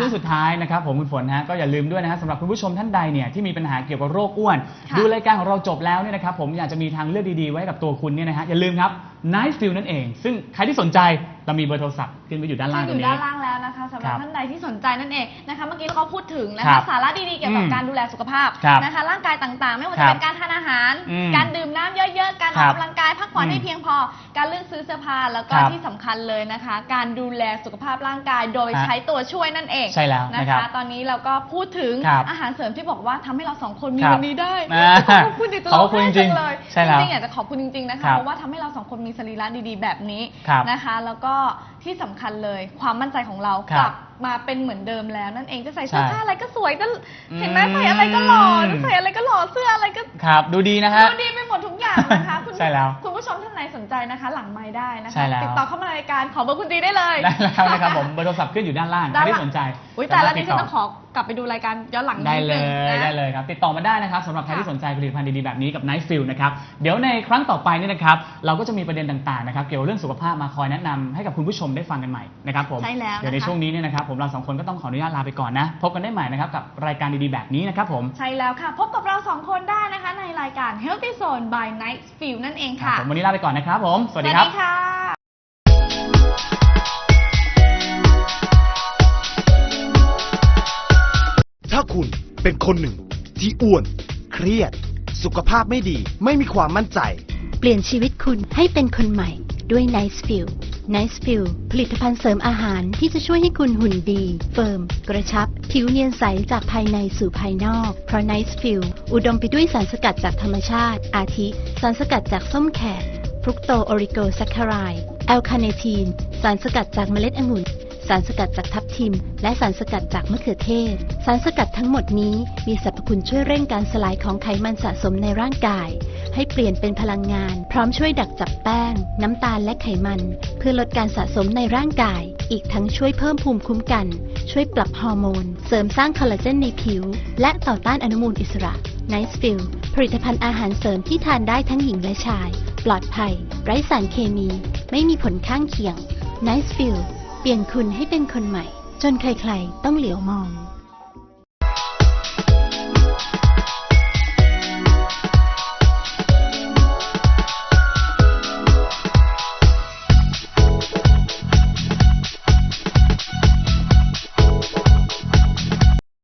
Speaker 1: ช่วงสุดท้ายนะครับผมคุณฝนนะฮะก็อย่าลืมด้วยนะฮะสำหรับคุณผู้ชมท่านใดเนี่ยที่มีปัญหาเกี่ยวกับโรคอ้วน
Speaker 2: ค่ะ
Speaker 1: ดูรายการของเราจบแล้วเนี่ยนะครับผมอยากจะมีทางเลือกดีๆไว้กับตัวคุณเนี่ยนะฮะอย่าลืมครับ Night Feel นั่นเอง ซึ่งใครที่สนใจ เรามีเบอร์โทรศัพท์ขึ้นไว้อยู่ด้านล่าง
Speaker 2: อ
Speaker 1: ตรง
Speaker 2: ยู่
Speaker 1: นี้
Speaker 2: ด้านล่างแล้วนะคะสำห
Speaker 1: ค
Speaker 2: รั
Speaker 1: รั
Speaker 2: บบท่านใดที่สนใจนั่นเองนะคะเมื่อกี้เราก็พูดถึงนะ
Speaker 1: ครั
Speaker 2: คะ
Speaker 1: บ
Speaker 2: สาระดีๆเกี่ยวกับ
Speaker 1: อืม
Speaker 2: การดูแลสุขภาพ
Speaker 1: ครับ
Speaker 2: นะคะ ร่างกายต่างๆ ไม่ว่า
Speaker 1: ครั
Speaker 2: จะ
Speaker 1: บ
Speaker 2: เป็นการทานอาหาร
Speaker 1: อืม
Speaker 2: การดื่มน้ำเยอะๆ การอ
Speaker 1: ครั
Speaker 2: อก
Speaker 1: บ
Speaker 2: กำลังกายพักผ่อน
Speaker 1: อืม
Speaker 2: ให้เพียงพอ การเลือกซื้อเสื้อผ้าแล้วก็
Speaker 1: ครับ
Speaker 2: ที่สำคัญเลยนะคะ การดูแลสุขภาพร่างกายโดย
Speaker 1: ฮะ
Speaker 2: ใช้ตัวช่วยนั่นเอง
Speaker 1: ใช่แล้ว
Speaker 2: นะ
Speaker 1: นะครับ
Speaker 2: คะ ตอนนี้เราก็พูดถึง
Speaker 1: ครับ
Speaker 2: อาหารเสริมที่บอกว่าทำให้เราสองคนมี
Speaker 1: ครับ
Speaker 2: วันนี้ได้
Speaker 1: อ่า
Speaker 2: ขอบคุณจริงๆ
Speaker 1: ขอบคุณจริงๆ
Speaker 2: เลย
Speaker 1: ใช่แล้ว
Speaker 2: จริงๆอยากจะขอบคุณจริงๆนะ
Speaker 1: ครั
Speaker 2: คะ
Speaker 1: บ
Speaker 2: เพราะว่าทำให้เราสองคนมีสรีระดีๆ แบบนี้
Speaker 1: ครับ
Speaker 2: นะคะ แล้วก็ที่สำคัญเลยความมั่นใจของเรา
Speaker 1: ครับ
Speaker 2: กลับมาเป็นเหมือนเดิมแล้วนั่นเองจะใส่เสื้อ
Speaker 1: ใช่
Speaker 2: ผ้าอะไรก็สวยจะเห็นไหม
Speaker 1: อืม
Speaker 2: ใส่อะไรก็หล่อจะใส่อะไรก็หล่อเสื้ออะไรก็
Speaker 1: ครับดูดีนะฮะ
Speaker 2: ดูดีไปหมดทุกอย่างนะคะคุณ
Speaker 1: ใช่แล้ว
Speaker 2: คุณผู้ชมท่านไหนสนใจนะคะ หลังไม้ได้นะ
Speaker 1: ใช่
Speaker 2: คะ
Speaker 1: แล้ว
Speaker 2: ติดต่อเข้ามารายการขอเบอร์คุณตีได้เลย
Speaker 1: ได้แล้วนะครับผมเบอร์โทรศัพท์ขึ้นอยู่ด้านล่างใคร
Speaker 2: ด้าน
Speaker 1: ที่
Speaker 2: ล่าง
Speaker 1: สนใจ
Speaker 2: อุ้ยแต่ละ
Speaker 1: สามารถ
Speaker 2: นี้
Speaker 1: ติด
Speaker 2: ฉัน
Speaker 1: ต่อ
Speaker 2: ต้องขอ กลับไปดูรายการย้อนหลังนิ
Speaker 1: ได้
Speaker 2: ด
Speaker 1: เล
Speaker 2: นึง
Speaker 1: ย
Speaker 2: นะ
Speaker 1: ได้เลยครับ ติดต่อมาได้นะครับสำหรับใคร
Speaker 2: ค่ะ
Speaker 1: ที่สนใจผลิตภัณฑ์ดีๆแบบนี้กับ Night Field นะครับเดี๋ยวในครั้งต่อไปนี่นะครับเราก็จะมีประเด็นต่างๆนะครับเกี่ยวกับเรื่องสุขภาพมาคอยแนะนำให้กับคุณผู้ชมได้ฟังกันใหม่นะครับผม
Speaker 2: ใช่แล้ว
Speaker 1: เดี๋ยวใน
Speaker 2: นะคะ
Speaker 1: ช่วงนี้เนี่ยนะครับผมเราสองคนก็ต้องขออนุญาตลาไปก่อนนะพบกันได้ใหม่นะครับกับรายการดีๆแบบนี้นะครับผม
Speaker 2: ใช่แล้วค่ะ พบกับเราสองคนได้นะคะ ในรายการ Healthy Zone by Night View นั่นเอง
Speaker 1: ครับ
Speaker 2: ค่ะ
Speaker 1: ผมวันนี้ลาไปก่อนนะครับผมสวัสดีครับ
Speaker 2: ค่ะา
Speaker 3: คุณเป็นคนหนึ่ง ที่อ้วน เครียด สุขภาพไม่ดี ไม่มีความมั่นใจ
Speaker 4: เปลี่ยนชีวิตคุณให้เป็นคนใหม่ด้วย Nice View Nice View ผลิตภัณฑ์เสริมอาหารที่จะช่วยให้คุณหุ่นดี เฟิร์ม กระชับ ผิวเนียนใสจากภายในสู่ภายนอก เพราะ Nice View อุดมไปด้วยสารสกัดจากธรรมชาติ อาทิสารสกัดจากส้มแขกฟรุกโตโอริโกแซคคารายแอลคาเนทีน สารสกัดจากเมล็ดองุ่น สารสกัดจากทับทิม และสารสกัดจากมะเขือเทศ สารสกัดทั้งหมดนี้มีสรรพคุณช่วยเร่งการสลายของไขมันสะสมในร่างกาย ให้เปลี่ยนเป็นพลังงาน พร้อมช่วยดักจับแป้ง น้ำตาลและไขมัน เพื่อลดการสะสมในร่างกาย อีกทั้งช่วยเพิ่มภูมิคุ้มกัน ช่วยปรับฮอร์โมน เสริมสร้างคอลลาเจนในผิว และต่อต้านอนุมูลอิสระ Nice f i e l ผลิตภัณฑ์อาหารเสริมที่ทานได้ทั้งหญิงและชาย ปลอดภัย ไร้สารเคมี ไม่มีผลข้างเคียง Nice f i e l เปลี่ยนคุณให้เป็นคนใหม่ จนใครๆต้องเหลียวมอง